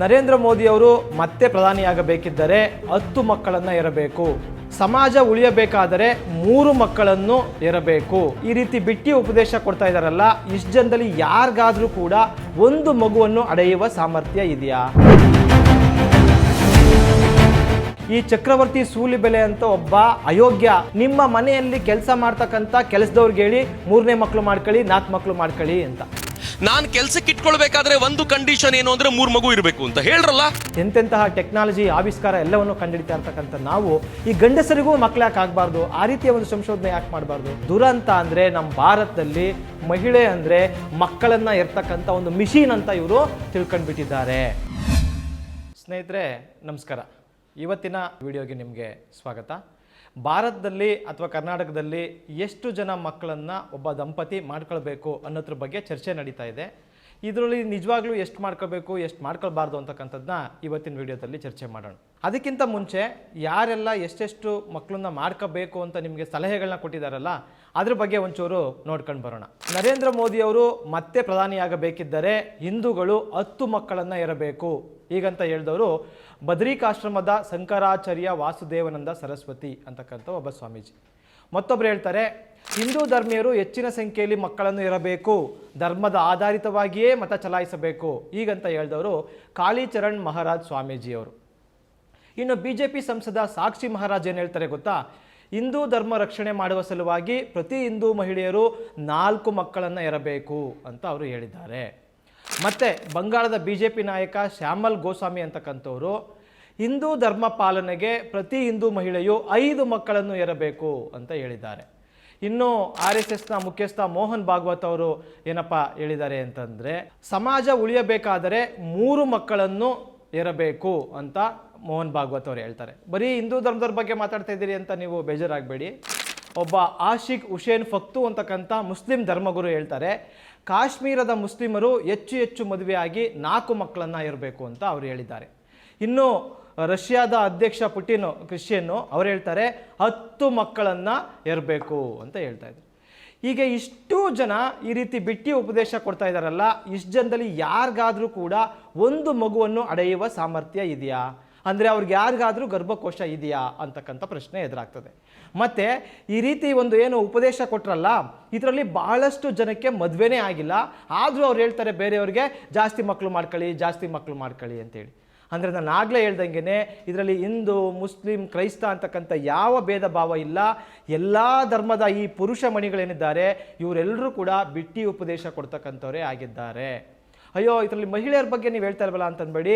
ನರೇಂದ್ರ ಮೋದಿ ಅವರು ಮತ್ತೆ ಪ್ರಧಾನಿಯಾಗಬೇಕಿದ್ದರೆ ಹತ್ತು ಮಕ್ಕಳನ್ನು ಇರಬೇಕು ಸಮಾಜ ಉಳಿಯಬೇಕಾದರೆ ಮೂರು ಮಕ್ಕಳನ್ನು ಇರಬೇಕು ಈ ರೀತಿ ಬಿಟ್ಟಿ ಉಪದೇಶ ಕೊಡ್ತಾ ಇದ್ದಾರಲ್ಲ, ಇಷ್ಟು ಜನದಲ್ಲಿ ಯಾರಿಗಾದರೂ ಕೂಡ ಒಂದು ಮಗುವನ್ನು ಅಡೆಯುವ ಸಾಮರ್ಥ್ಯ ಇದೆಯಾ? ಈ ಚಕ್ರವರ್ತಿ ಸೂಲಿಬೆಲೆ ಅಂತ ಒಬ್ಬ ಅಯೋಗ್ಯ, ನಿಮ್ಮ ಮನೆಯಲ್ಲಿ ಕೆಲಸ ಮಾಡ್ತಕ್ಕಂಥ ಕೆಲಸದವ್ರಿಗೆ ಹೇಳಿ ಮೂರನೇ ಮಕ್ಕಳು ಮಾಡ್ಕೊಳ್ಳಿ, ನಾಲ್ಕು ಮಕ್ಕಳು ಮಾಡ್ಕೊಳ್ಳಿ ಅಂತ. ನಾನ್ ಕೆಲಸಕ್ಕೆ ಇಟ್ಕೊಳ್ಬೇಕಾದ್ರೆ ಒಂದು ಕಂಡೀಷನ್ ಏನು ಅಂದ್ರೆ ಮೂರು ಮಗು ಇರಬೇಕು ಅಂತ. ಹೇಳ್ರಲ್ಲ? ಎಂತೆಂತಹ ಟೆಕ್ನಾಲಜಿ ಆವಿಷ್ಕಾರ ಎಲ್ಲವನ್ನು ಕಂಡುಹಿಡಿತಾ ಇರ್ತಕ್ಕಂಥ ನಾವು, ಈ ಗಂಡಸರಿಗೂ ಮಕ್ಳು ಯಾಕೆ ಆಗಬಾರ್ದು? ಆ ರೀತಿಯ ಒಂದು ಸಂಶೋಧನೆ ಯಾಕೆ ಮಾಡಬಾರ್ದು? ದುರಂತ ಅಂದ್ರೆ ನಮ್ಮ ಭಾರತದಲ್ಲಿ ಮಹಿಳೆ ಅಂದ್ರೆ ಮಕ್ಕಳನ್ನ ಇರ್ತಕ್ಕಂಥ ಒಂದು ಮಿಷಿನ್ ಅಂತ ಇವರು ತಿಳ್ಕೊಂಡ್ಬಿಟ್ಟಿದ್ದಾರೆ. ಸ್ನೇಹಿತರೆ, ನಮಸ್ಕಾರ. ಇವತ್ತಿನ ವಿಡಿಯೋಗೆ ನಿಮಗೆ ಸ್ವಾಗತ. ಭಾರತದಲ್ಲಿ ಅಥವಾ ಕರ್ನಾಟಕದಲ್ಲಿ ಎಷ್ಟು ಜನ ಮಕ್ಕಳನ್ನು ಒಬ್ಬ ದಂಪತಿ ಮಾಡ್ಕೊಳ್ಬೇಕು ಅನ್ನೋದ್ರ ಬಗ್ಗೆ ಚರ್ಚೆ ನಡೀತಾ ಇದೆ. ಇದರಲ್ಲಿ ನಿಜವಾಗ್ಲೂ ಎಷ್ಟು ಮಾಡ್ಕೋಬೇಕು, ಎಷ್ಟು ಮಾಡ್ಕೊಳ್ಬಾರ್ದು ಅಂತಕ್ಕಂಥದ್ದನ್ನ ಇವತ್ತಿನ ವಿಡಿಯೋದಲ್ಲಿ ಚರ್ಚೆ ಮಾಡೋಣ. ಅದಕ್ಕಿಂತ ಮುಂಚೆ ಯಾರೆಲ್ಲ ಎಷ್ಟೆಷ್ಟು ಮಕ್ಕಳನ್ನ ಮಾಡ್ಕೋಬೇಕು ಅಂತ ನಿಮಗೆ ಸಲಹೆಗಳನ್ನ ಕೊಟ್ಟಿದ್ದಾರಲ್ಲ ಅದ್ರ ಬಗ್ಗೆ ಒಂಚೂರು ನೋಡ್ಕೊಂಡು ಬರೋಣ. ನರೇಂದ್ರ ಮೋದಿ ಅವರು ಮತ್ತೆ ಪ್ರಧಾನಿಯಾಗಬೇಕಿದ್ದರೆ ಹಿಂದೂಗಳು ಹತ್ತು ಮಕ್ಕಳನ್ನ ಇರಬೇಕು ಈಗಂತ ಹೇಳಿದವರು ಬದ್ರಿಕಾಶ್ರಮದ ಶಂಕರಾಚಾರ್ಯ ವಾಸುದೇವನಂದ ಸರಸ್ವತಿ ಅಂತಕ್ಕಂಥ ಒಬ್ಬ ಸ್ವಾಮೀಜಿ. ಮತ್ತೊಬ್ರು ಹೇಳ್ತಾರೆ ಹಿಂದೂ ಧರ್ಮೀಯರು ಹೆಚ್ಚಿನ ಸಂಖ್ಯೆಯಲ್ಲಿ ಮಕ್ಕಳನ್ನು ಇರಬೇಕು, ಧರ್ಮದ ಆಧಾರಿತವಾಗಿಯೇ ಮತ ಚಲಾಯಿಸಬೇಕು, ಈಗಂತ ಹೇಳಿದವರು ಕಾಳಿಚರಣ್ ಮಹಾರಾಜ್ ಸ್ವಾಮೀಜಿಯವರು. ಇನ್ನು ಬಿ ಜೆ ಪಿ ಸಂಸದ ಸಾಕ್ಷಿ ಮಹಾರಾಜ್ ಏನು ಹೇಳ್ತಾರೆ ಗೊತ್ತಾ? ಹಿಂದೂ ಧರ್ಮ ರಕ್ಷಣೆ ಮಾಡುವ ಸಲುವಾಗಿ ಪ್ರತಿ ಹಿಂದೂ ಮಹಿಳೆಯರು ನಾಲ್ಕು ಮಕ್ಕಳನ್ನು ಇರಬೇಕು ಅಂತ ಅವರು ಹೇಳಿದ್ದಾರೆ. ಮತ್ತು ಬಂಗಾಳದ ಬಿ ಜೆ ಪಿ ನಾಯಕ ಶ್ಯಾಮಲ್ ಗೋಸ್ವಾಮಿ ಅಂತಕ್ಕಂಥವರು, ಹಿಂದೂ ಧರ್ಮ ಪಾಲನೆಗೆ ಪ್ರತಿ ಹಿಂದೂ ಮಹಿಳೆಯು ಐದು ಮಕ್ಕಳನ್ನು ಇರಬೇಕು ಅಂತ ಹೇಳಿದ್ದಾರೆ. ಇನ್ನು ಆರ್ ಎಸ್ ಎಸ್ನ ಮುಖ್ಯಸ್ಥ ಮೋಹನ್ ಭಾಗವತ್ ಅವರು ಏನಪ್ಪ ಹೇಳಿದ್ದಾರೆ ಅಂತಂದ್ರೆ, ಸಮಾಜ ಉಳಿಯಬೇಕಾದರೆ ಮೂರು ಮಕ್ಕಳನ್ನು ಇರಬೇಕು ಅಂತ ಮೋಹನ್ ಭಾಗವತ್ ಅವರು ಹೇಳ್ತಾರೆ. ಬರೀ ಹಿಂದೂ ಧರ್ಮದವ್ರ ಬಗ್ಗೆ ಮಾತಾಡ್ತಾ ಇದ್ದೀರಿ ಅಂತ ನೀವು ಬೇಜಾರಾಗಬೇಡಿ. ಒಬ್ಬ ಆಶಿಕ್ ಹುಸೇನ್ ಫಕ್ತು ಅಂತಕ್ಕಂಥ ಮುಸ್ಲಿಂ ಧರ್ಮಗುರು ಹೇಳ್ತಾರೆ, ಕಾಶ್ಮೀರದ ಮುಸ್ಲಿಮರು ಹೆಚ್ಚು ಹೆಚ್ಚು ಮದುವೆಯಾಗಿ ನಾಲ್ಕು ಮಕ್ಕಳನ್ನು ಇರಬೇಕು ಅಂತ ಅವರು ಹೇಳಿದ್ದಾರೆ. ಇನ್ನು ರಷ್ಯಾದ ಅಧ್ಯಕ್ಷ ಪುಟಿನ್ ಕ್ರಿಶ್ಚಿಯನ್ನು ಅವ್ರು ಹೇಳ್ತಾರೆ, ಹತ್ತು ಮಕ್ಕಳನ್ನು ಇರಬೇಕು ಅಂತ ಹೇಳ್ತಾ ಇದ್ದಾರೆ ಹೀಗೆ ಇಷ್ಟು ಜನ ಈ ರೀತಿ ಬಿಟ್ಟಿ ಉಪದೇಶ ಕೊಡ್ತಾ ಇದ್ದಾರಲ್ಲ ಇಷ್ಟು ಜನದಲ್ಲಿ ಯಾರಿಗಾದರೂ ಕೂಡ ಒಂದು ಮಗುವನ್ನು ಅಡೆಯುವ ಸಾಮರ್ಥ್ಯ ಇದೆಯಾ? ಅಂದರೆ ಅವ್ರಿಗೆ ಯಾರಿಗಾದರೂ ಗರ್ಭಕೋಶ ಇದೆಯಾ? ಅಂತಕ್ಕಂಥ ಪ್ರಶ್ನೆ ಎದುರಾಗ್ತದೆ. ಮತ್ತು ಈ ರೀತಿ ಒಂದು ಏನು ಉಪದೇಶ ಕೊಟ್ರಲ್ಲ, ಇದರಲ್ಲಿ ಬಹಳಷ್ಟು ಜನಕ್ಕೆ ಮದುವೆನೇ ಆಗಿಲ್ಲ, ಆದರೂ ಅವ್ರು ಹೇಳ್ತಾರೆ ಬೇರೆಯವ್ರಿಗೆ, ಜಾಸ್ತಿ ಮಕ್ಕಳು ಮಾಡ್ಕೊಳ್ಳಿ, ಜಾಸ್ತಿ ಮಕ್ಕಳು ಮಾಡ್ಕೊಳ್ಳಿ ಅಂತೇಳಿ. ಅಂದರೆ ನಾನು ಆಗಲೇ ಹೇಳ್ದಂಗೆ ಇದರಲ್ಲಿ ಹಿಂದೂ, ಮುಸ್ಲಿಂ, ಕ್ರೈಸ್ತ ಅಂತಕ್ಕಂಥ ಯಾವ ಭೇದ ಭಾವ ಇಲ್ಲ. ಎಲ್ಲ ಧರ್ಮದ ಈ ಪುರುಷ ಮಣಿಗಳೇನಿದ್ದಾರೆ ಇವರೆಲ್ಲರೂ ಕೂಡ ಬಿಟ್ಟಿ ಉಪದೇಶ ಕೊಡ್ತಕ್ಕಂಥವರೇ ಆಗಿದ್ದಾರೆ. ಅಯ್ಯೋ, ಇದರಲ್ಲಿ ಮಹಿಳೆಯರ ಬಗ್ಗೆ ನೀವು ಹೇಳ್ತಾ ಇಲ್ವಲ್ಲ ಅಂತಂದ್ಬೇಡಿ.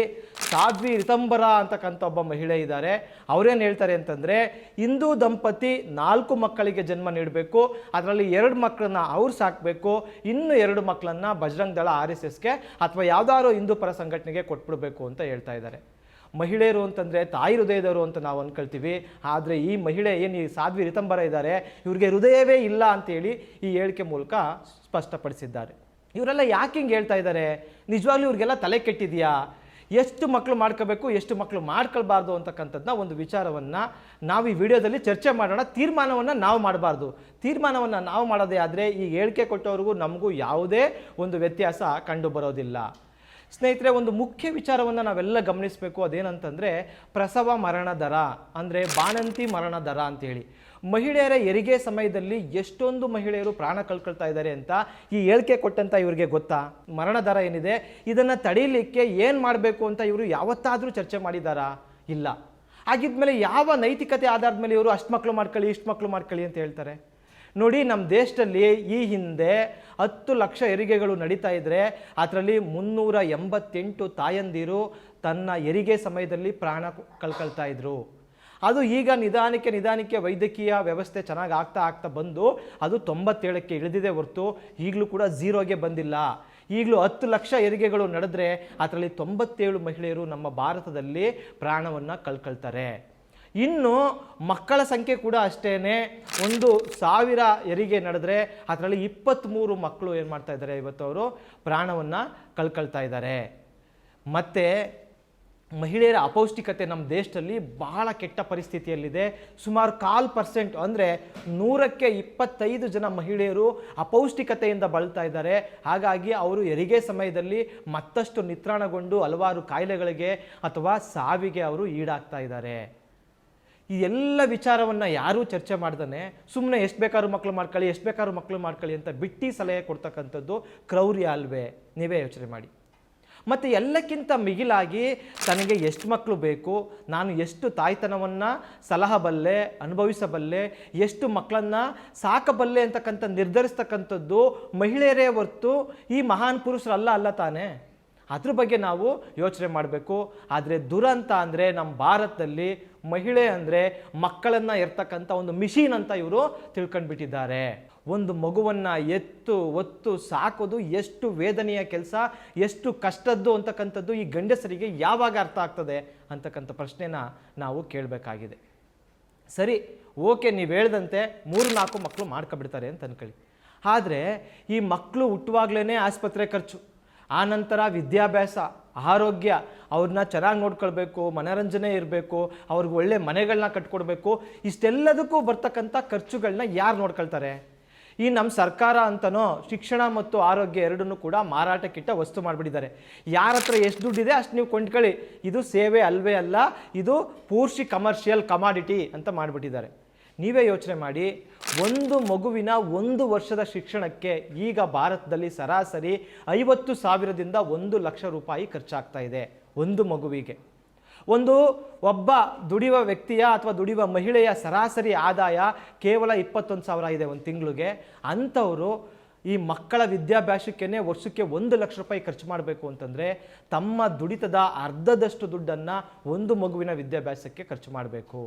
ಸಾಧ್ವಿ ರಿತಂಬರ ಅಂತಕ್ಕಂಥ ಒಬ್ಬ ಮಹಿಳೆ ಇದ್ದಾರೆ ಅವ್ರೇನು ಹೇಳ್ತಾರೆ ಅಂತಂದರೆ, ಹಿಂದೂ ದಂಪತಿ ನಾಲ್ಕು ಮಕ್ಕಳಿಗೆ ಜನ್ಮ ನೀಡಬೇಕು. ಅದರಲ್ಲಿ ಎರಡು ಮಕ್ಕಳನ್ನ ಅವ್ರು ಸಾಕಬೇಕು. ಇನ್ನು ಎರಡು ಮಕ್ಕಳನ್ನು ಬಜರಂಗ್ ದಳ ಆರ್ ಎಸ್ ಎಸ್ಗೆ ಅಥವಾ ಯಾವುದಾದ್ರು ಹಿಂದೂ ಪರ ಸಂಘಟನೆಗೆ ಕೊಟ್ಬಿಡಬೇಕು ಅಂತ ಹೇಳ್ತಾ ಇದ್ದಾರೆ ಮಹಿಳೆಯರು ಅಂತಂದರೆ ತಾಯಿ ಹೃದಯದವರು ಅಂತ ನಾವು ಅಂದ್ಕೊಳ್ತೀವಿ ಆದರೆ ಈ ಮಹಿಳೆ ಏನು ಈ ಸಾಧ್ವಿ ರಿತಂಬರ ಇದ್ದಾರೆ ಇವ್ರಿಗೆ ಹೃದಯವೇ ಇಲ್ಲ ಅಂತೇಳಿ ಈ ಹೇಳಿಕೆ ಮೂಲಕ ಸ್ಪಷ್ಟಪಡಿಸಿದ್ದಾರೆ. ಇವರೆಲ್ಲ ಯಾಕೆ ಹಿಂಗೆ ಹೇಳ್ತಾ ಇದ್ದಾರೆ ನಿಜವಾಗ್ಲೂ ಇವ್ರಿಗೆಲ್ಲ ತಲೆ ಕೆಟ್ಟಿದೆಯಾ? ಎಷ್ಟು ಮಕ್ಕಳು ಮಾಡ್ಕೋಬೇಕು, ಎಷ್ಟು ಮಕ್ಕಳು ಮಾಡ್ಕೊಳ್ಬಾರ್ದು ಅಂತಕ್ಕಂಥದ್ದನ್ನ ಒಂದು ವಿಚಾರವನ್ನು ನಾವು ಈ ವಿಡಿಯೋದಲ್ಲಿ ಚರ್ಚೆ ಮಾಡೋಣ. ತೀರ್ಮಾನವನ್ನು ನಾವು ಮಾಡಬಾರ್ದು. ತೀರ್ಮಾನವನ್ನು ನಾವು ಮಾಡೋದೇ ಆದರೆ ಈ ಹೇಳಿಕೆ ಕೊಟ್ಟವ್ರಿಗೂ ನಮಗೂ ಯಾವುದೇ ಒಂದು ವ್ಯತ್ಯಾಸ ಕಂಡು ಬರೋದಿಲ್ಲ ಸ್ನೇಹಿತರೆ, ಒಂದು ಮುಖ್ಯ ವಿಚಾರವನ್ನು ನಾವೆಲ್ಲ ಗಮನಿಸಬೇಕು. ಅದೇನಂತಂದರೆ ಪ್ರಸವ ಮರಣ ದರ, ಅಂದರೆ ಬಾಣಂತಿ ಮರಣ ದರ ಅಂತೇಳಿ. ಮಹಿಳೆಯರ ಹೆರಿಗೆ ಸಮಯದಲ್ಲಿ ಎಷ್ಟೊಂದು ಮಹಿಳೆಯರು ಪ್ರಾಣ ಕಳ್ಕೊಳ್ತಾ ಇದ್ದಾರೆ ಅಂತ ಈ ಹೇಳಿಕೆ ಕೊಟ್ಟಂತ ಇವರಿಗೆ ಗೊತ್ತಾ? ಮರಣ ದರ ಏನಿದೆ? ಇದನ್ನು ತಡೀಲಿಕ್ಕೆ ಏನು ಮಾಡಬೇಕು ಅಂತ ಇವರು ಯಾವತ್ತಾದರೂ ಚರ್ಚೆ ಮಾಡಿದಾರಾ? ಇಲ್ಲ. ಹಾಗಿದ್ಮೇಲೆ ಯಾವ ನೈತಿಕತೆ ಆಧಾರದ ಮೇಲೆ ಇವರು ಅಷ್ಟು ಮಕ್ಕಳು ಮಾಡ್ಕೊಳ್ಳಿ, ಇಷ್ಟು ಮಕ್ಕಳು ಮಾಡ್ಕೊಳ್ಳಿ ಅಂತ ಹೇಳ್ತಾರೆ. ನೋಡಿ ನಮ್ಮ ದೇಶದಲ್ಲಿ ಈ ಹಿಂದೆ ಹತ್ತು ಲಕ್ಷ ಹೆರಿಗೆಗಳು ನಡೀತಾ ಇದ್ದರೆ ಅದರಲ್ಲಿ ಮುನ್ನೂರ ಎಂಬತ್ತೆಂಟು ತಾಯಂದಿರು ತನ್ನ ಹೆರಿಗೆ ಸಮಯದಲ್ಲಿ ಪ್ರಾಣ ಕಳ್ಕೊಳ್ತಾ ಇದ್ರು. ಅದು ಈಗ ನಿಧಾನಕ್ಕೆ ನಿಧಾನಕ್ಕೆ ವೈದ್ಯಕೀಯ ವ್ಯವಸ್ಥೆ ಚೆನ್ನಾಗಿ ಆಗ್ತಾ ಆಗ್ತಾ ಬಂದು ಅದು ತೊಂಬತ್ತೇಳಕ್ಕೆ ಇಳಿದಿದೆ ಹೊರತು ಈಗಲೂ ಕೂಡ ಝೀರೋಗೆ ಬಂದಿಲ್ಲ. ಈಗಲೂ ಹತ್ತು ಲಕ್ಷ ಹೆರಿಗೆಗಳು ನಡೆದ್ರೆ ಅದರಲ್ಲಿ ತೊಂಬತ್ತೇಳು ಮಹಿಳೆಯರು ನಮ್ಮ ಭಾರತದಲ್ಲಿ ಪ್ರಾಣವನ್ನು ಕಳ್ಕೊಳ್ತಾರೆ. ಇನ್ನು ಮಕ್ಕಳ ಸಂಖ್ಯೆ ಕೂಡ ಅಷ್ಟೇ ಒಂದು ಸಾವಿರ ಹೆರಿಗೆ ನಡೆದ್ರೆ ಅದರಲ್ಲಿ ಇಪ್ಪತ್ತ್ಮೂರು ಮಕ್ಕಳು ಏನು ಮಾಡ್ತಾ ಇದ್ದಾರೆ ಇವತ್ತು ಅವರು ಪ್ರಾಣವನ್ನು ಕಳ್ಕೊಳ್ತಾ ಇದ್ದಾರೆ. ಮತ್ತು ಮಹಿಳೆಯರ ಅಪೌಷ್ಟಿಕತೆ ನಮ್ಮ ದೇಶದಲ್ಲಿ ಬಹಳ ಕೆಟ್ಟ ಪರಿಸ್ಥಿತಿಯಲ್ಲಿದೆ. ಸುಮಾರು ಕಾಲ್ ಪರ್ಸೆಂಟ್ ಅಂದರೆ ನೂರಕ್ಕೆ ಇಪ್ಪತ್ತೈದು ಜನ ಮಹಿಳೆಯರು ಅಪೌಷ್ಟಿಕತೆಯಿಂದ ಬಳಲ್ತಾ ಇದ್ದಾರೆ. ಹಾಗಾಗಿ ಅವರು ಹೆರಿಗೆ ಸಮಯದಲ್ಲಿ ಮತ್ತಷ್ಟು ನಿತ್ರಾಣಗೊಂಡು ಹಲವಾರು ಕಾಯಿಲೆಗಳಿಗೆ ಅಥವಾ ಸಾವಿಗೆ ಅವರು ಈಡಾಗ್ತಾ ಇದ್ದಾರೆ. ಈ ಎಲ್ಲ ವಿಚಾರವನ್ನು ಯಾರೂ ಚರ್ಚೆ ಮಾಡ್ದಾನೆ ಸುಮ್ಮನೆ ಎಷ್ಟು ಬೇಕಾದ್ರೂ ಮಕ್ಕಳು ಮಾಡ್ಕೊಳ್ಳಿ, ಎಷ್ಟು ಬೇಕಾದ್ರೂ ಮಕ್ಕಳು ಮಾಡ್ಕೊಳ್ಳಿ ಅಂತ ಬಿಟ್ಟು ಸಲಹೆ ಕೊಡ್ತಕ್ಕಂಥದ್ದು ಕ್ರೌರ್ಯ ಅಲ್ವೇ? ನೀವೇ ಯೋಚನೆ ಮಾಡಿ. ಮತ್ತು ಎಲ್ಲಕ್ಕಿಂತ ಮಿಗಿಲಾಗಿ ತನಗೆ ಎಷ್ಟು ಮಕ್ಕಳು ಬೇಕು, ನಾನು ಎಷ್ಟು ತಾಯ್ತನವನ್ನು ಸಲಹಬಲ್ಲೆ, ಅನುಭವಿಸಬಲ್ಲೆ, ಎಷ್ಟು ಮಕ್ಕಳನ್ನು ಸಾಕಬಲ್ಲೆ ಅಂತಕ್ಕಂಥ ನಿರ್ಧರಿಸ್ತಕ್ಕಂಥದ್ದು ಮಹಿಳೆಯರೇ ಹೊರ್ತು ಈ ಮಹಾನ್ ಪುರುಷರಲ್ಲ ಅಲ್ಲ ತಾನೇ? ಅದ್ರ ಬಗ್ಗೆ ನಾವು ಯೋಚನೆ ಮಾಡಬೇಕು. ಆದರೆ ದುರಂತ ಅಂದರೆ ನಮ್ಮ ಭಾರತದಲ್ಲಿ ಮಹಿಳೆ ಅಂದರೆ ಮಕ್ಕಳನ್ನು ಇರ್ತಕ್ಕಂಥ ಒಂದು ಮಿಷಿನ್ ಅಂತ ಇವರು ತಿಳ್ಕೊಂಡ್ಬಿಟ್ಟಿದ್ದಾರೆ. ಒಂದು ಮಗುವನ್ನು ಎತ್ತು, ಒತ್ತು, ಸಾಕೋದು ಎಷ್ಟು ವೇದನೆಯ ಕೆಲಸ, ಎಷ್ಟು ಕಷ್ಟದ್ದು ಅಂತಕ್ಕಂಥದ್ದು ಈ ಗಂಡಸರಿಗೆ ಯಾವಾಗ ಅರ್ಥ ಆಗ್ತದೆ ಅಂತಕ್ಕಂಥ ಪ್ರಶ್ನೆನ ನಾವು ಕೇಳಬೇಕಾಗಿದೆ. ಸರಿ, ಓಕೆ, ನೀವು ಹೇಳ್ದಂತೆ ಮೂರು ನಾಲ್ಕು ಮಕ್ಕಳು ಮಾಡ್ಕೊಬಿಡ್ತಾರೆ ಅಂತ ಅನ್ಕೊಳ್ಳಿ. ಆದರೆ ಈ ಮಕ್ಕಳು ಹುಟ್ಟುವಾಗ್ಲೇ ಆಸ್ಪತ್ರೆ ಖರ್ಚು ಆನಂತರ ವಿದ್ಯಾಭ್ಯಾಸ, ಆರೋಗ್ಯ, ಅವ್ರನ್ನ ಚೆನ್ನಾಗಿ ನೋಡ್ಕೊಳ್ಬೇಕು, ಮನೋರಂಜನೆ ಇರಬೇಕು, ಅವ್ರಿಗೆ ಒಳ್ಳೆ ಮನೆಗಳನ್ನ ಕಟ್ಕೊಡ್ಬೇಕು, ಇಷ್ಟೆಲ್ಲದಕ್ಕೂ ಬರ್ತಕ್ಕಂಥ ಖರ್ಚುಗಳನ್ನ ಯಾರು ನೋಡ್ಕೊಳ್ತಾರೆ? ಈ ನಮ್ಮ ಸರ್ಕಾರ ಅಂತನೋ ಶಿಕ್ಷಣ ಮತ್ತು ಆರೋಗ್ಯ ಎರಡನ್ನೂ ಕೂಡ ಮಾರಾಟಕ್ಕಿಟ್ಟ ವಸ್ತು ಮಾಡಿಬಿಟ್ಟಿದ್ದಾರೆ. ಯಾರ ಹತ್ರ ಎಷ್ಟು ದುಡ್ಡಿದೆ ಅಷ್ಟು ನೀವು ಕೊಂಡ್ಕೊಳ್ಳಿ. ಇದು ಸೇವೆ ಅಲ್ವೇ ಅಲ್ಲ, ಇದು ಪೂರ್ಷಿ ಕಮರ್ಷಿಯಲ್ ಕಮಾಡಿಟಿ ಅಂತ ಮಾಡಿಬಿಟ್ಟಿದ್ದಾರೆ. ನೀವೇ ಯೋಚನೆ ಮಾಡಿ, ಒಂದು ಮಗುವಿನ ಒಂದು ವರ್ಷದ ಶಿಕ್ಷಣಕ್ಕೆ ಈಗ ಭಾರತದಲ್ಲಿ ಸರಾಸರಿ ಐವತ್ತು ಸಾವಿರದಿಂದ ಒಂದು ಲಕ್ಷ ರೂಪಾಯಿ ಖರ್ಚಾಗ್ತಾ ಇದೆ ಒಂದು ಮಗುವಿಗೆ. ಒಂದು ಒಬ್ಬ ದುಡಿಯುವ ವ್ಯಕ್ತಿಯ ಅಥವಾ ದುಡಿಯುವ ಮಹಿಳೆಯ ಸರಾಸರಿ ಆದಾಯ ಕೇವಲ ಇಪ್ಪತ್ತೊಂದು ಸಾವಿರ ಇದೆ ಒಂದು ತಿಂಗಳಿಗೆ. ಅಂಥವರು ಈ ಮಕ್ಕಳ ವಿದ್ಯಾಭ್ಯಾಸಕ್ಕೇ ವರ್ಷಕ್ಕೆ ಒಂದು ಲಕ್ಷ ರೂಪಾಯಿ ಖರ್ಚು ಮಾಡಬೇಕು ಅಂತಂದರೆ ತಮ್ಮ ದುಡಿತದ ಅರ್ಧದಷ್ಟು ದುಡ್ಡನ್ನು ಒಂದು ಮಗುವಿನ ವಿದ್ಯಾಭ್ಯಾಸಕ್ಕೆ ಖರ್ಚು ಮಾಡಬೇಕು.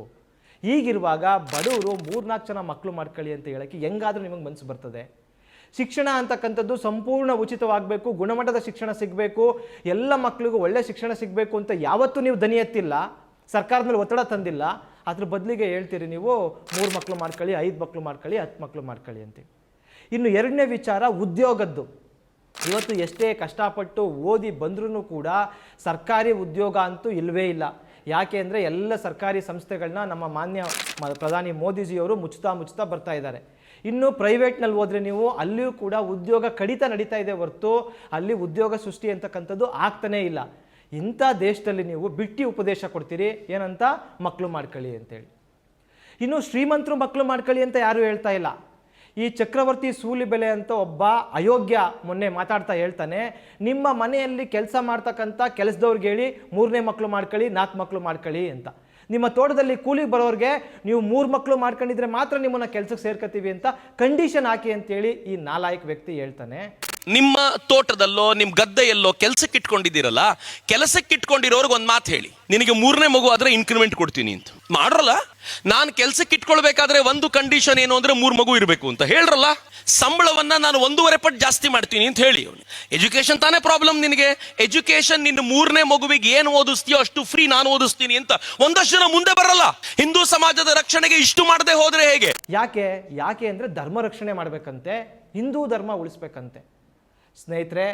ಹೀಗಿರುವಾಗ ಬಡವರು ಮೂರ್ನಾಲ್ಕು ಜನ ಮಕ್ಕಳು ಮಾಡ್ಕೊಳ್ಳಿ ಅಂತ ಹೇಳೋಕ್ಕೆ ಹೆಂಗಾದರೂ ನಿಮಗೆ ಮನಸ್ಸು ಬರ್ತದೆ. ಶಿಕ್ಷಣ ಅಂತಕ್ಕಂಥದ್ದು ಸಂಪೂರ್ಣ ಉಚಿತವಾಗಬೇಕು, ಗುಣಮಟ್ಟದ ಶಿಕ್ಷಣ ಸಿಗಬೇಕು, ಎಲ್ಲ ಮಕ್ಕಳಿಗೂ ಒಳ್ಳೆಯ ಶಿಕ್ಷಣ ಸಿಗಬೇಕು ಅಂತ ಯಾವತ್ತೂ ನೀವು ದನಿ ಎತ್ತಿಲ್ಲ, ಸರ್ಕಾರದ ಮೇಲೆ ಒತ್ತಡ ತಂದಿಲ್ಲ. ಅದ್ರ ಬದಲಿಗೆ ಹೇಳ್ತೀರಿ ನೀವು, ಮೂರು ಮಕ್ಕಳು ಮಾಡ್ಕೊಳ್ಳಿ, ಐದು ಮಕ್ಕಳು ಮಾಡ್ಕೊಳ್ಳಿ ಹತ್ತು ಮಕ್ಕಳು ಮಾಡ್ಕೊಳ್ಳಿ ಅಂತ ಇನ್ನು ಎರಡನೇ ವಿಚಾರ ಉದ್ಯೋಗದ್ದು. ಇವತ್ತು ಎಷ್ಟೇ ಕಷ್ಟಪಟ್ಟು ಓದಿ ಬಂದ್ರೂ ಕೂಡ ಸರ್ಕಾರಿ ಉದ್ಯೋಗ ಅಂತೂ ಇಲ್ಲವೇ ಇಲ್ಲ. ಯಾಕೆ ಅಂದರೆ ಎಲ್ಲ ಸರ್ಕಾರಿ ಸಂಸ್ಥೆಗಳನ್ನ ನಮ್ಮ ಮಾನ್ಯ ಪ್ರಧಾನಿ ಮೋದಿಜಿಯವರು ಮುಚ್ಚುತ್ತಾ ಮುಚ್ಚುತ್ತಾ ಬರ್ತಾ ಇದ್ದಾರೆ. ಇನ್ನು ಪ್ರೈವೇಟ್ನಲ್ಲಿ ಹೋದರೆ ನೀವು ಅಲ್ಲಿಯೂ ಕೂಡ ಉದ್ಯೋಗ ಕಡಿತ ನಡೀತಾ ಇದೆ ಹೊರತು ಅಲ್ಲಿ ಉದ್ಯೋಗ ಸೃಷ್ಟಿ ಅಂತಕ್ಕಂಥದ್ದು ಆಗ್ತಾನೇ ಇಲ್ಲ. ಇಂಥ ದೇಶದಲ್ಲಿ ನೀವು ಬಿಟ್ಟಿ ಉಪದೇಶ ಕೊಡ್ತೀರಿ, ಏನಂತ ಮಕ್ಕಳು ಮಾಡ್ಕೊಳ್ಳಿ ಅಂತೇಳಿ. ಇನ್ನು ಶ್ರೀಮಂತರು ಮಕ್ಕಳು ಮಾಡ್ಕೊಳ್ಳಿ ಅಂತ ಯಾರೂ ಹೇಳ್ತಾ ಇಲ್ಲ. ಈ ಚಕ್ರವರ್ತಿ ಸೂಲಿಬೆಲೆ ಅಂತ ಒಬ್ಬ ಅಯೋಗ್ಯ ಮೊನ್ನೆ ಮಾತಾಡ್ತಾ ಹೇಳ್ತಾನೆ, ನಿಮ್ಮ ಮನೆಯಲ್ಲಿ ಕೆಲಸ ಮಾಡ್ತಕ್ಕಂಥ ಕೆಲಸದವ್ರಿಗೆ ಹೇಳಿ ಮೂರನೇ ಮಕ್ಕಳು ಮಾಡ್ಕೊಳ್ಳಿ, ನಾಲ್ಕು ಮಕ್ಕಳು ಮಾಡ್ಕೊಳ್ಳಿ ಅಂತ. ನಿಮ್ಮ ತೋಟದಲ್ಲಿ ಕೂಲಿ ಬರೋರಿಗೆ ನೀವು ಮೂರು ಮಕ್ಕಳು ಮಾಡ್ಕೊಂಡಿದ್ರೆ ಮಾತ್ರ ನಿಮ್ಮನ್ನು ಕೆಲಸಕ್ಕೆ ಸೇರ್ಕೊತೀವಿ ಅಂತ ಕಂಡೀಷನ್ ಹಾಕಿ ಅಂತೇಳಿ ಈ ನಾಲಾಯಕ್ ವ್ಯಕ್ತಿ ಹೇಳ್ತಾನೆ. ನಿಮ್ಮ ತೋಟದಲ್ಲೋ ನಿಮ್ಮ ಗದ್ದೆಯಲ್ಲೋ ಕೆಲಸಕ್ಕೆ ಇಟ್ಕೊಂಡಿದ್ದೀರಲ್ಲ, ಕೆಲಸಕ್ಕೆ ಇಟ್ಕೊಂಡಿರೋರ್ಗೆ ಒಂದು ಮಾತು ಹೇಳಿ. ನಿನಗೆ ಮೂರನೇ ಮಗು ಆದ್ರೆ ಇನ್ಕ್ರಿಮೆಂಟ್ ಕೊಡ್ತೀನಿ ಅಂತ. ಮಾಡ್ರಲ್ಲ? ನಾನು ಕೆಲಸಕ್ಕೆ ಇಟ್ಕೊಳ್ಬೇಕಾದ್ರೆ ಒಂದು ಕಂಡೀಷನ್ ಏನು ಅಂದ್ರೆ ಮೂರು ಮಗು ಇರಬೇಕು ಅಂತ. ಹೇಳ್ರಲ್ಲ? ಸಂಬಳವನ್ನ ನಾನು ಒಂದೂವರೆ ಪಟ್ಟು ಜಾಸ್ತಿ ಮಾಡ್ತೀನಿ ಅಂತ ಹೇಳಿ ಎಜುಕೇಶನ್ ತಾನೇ ಪ್ರಾಬ್ಲಮ್ ನಿನಗೆ? ಎಜುಕೇಶನ್ ನಿನ್ನ ಮೂರನೇ ಮಗುವಿಗೆ ಏನು ಓದಿಸ್ತೀಯೋ ಅಷ್ಟು ಫ್ರೀ ನಾನು ಓದಿಸ್ತೀನಿ ಅಂತ. ಒಂದಷ್ಟು ಜನ ಮುಂದೆ ಬರಲ್ಲ. ಹಿಂದೂ ಸಮಾಜದ ರಕ್ಷಣೆಗೆ ಇಷ್ಟು ಮಾಡದೆ ಹೋದ್ರೆ ಹೇಗೆ? ಯಾಕೆ? ಯಾಕೆ ಅಂದ್ರೆ ಧರ್ಮ ರಕ್ಷಣೆ ಮಾಡಬೇಕಂತೆ, ಹಿಂದೂ ಧರ್ಮ ಉಳಿಸ್ಬೇಕಂತೆ. ಸ್ನೇಹಿತರೆ,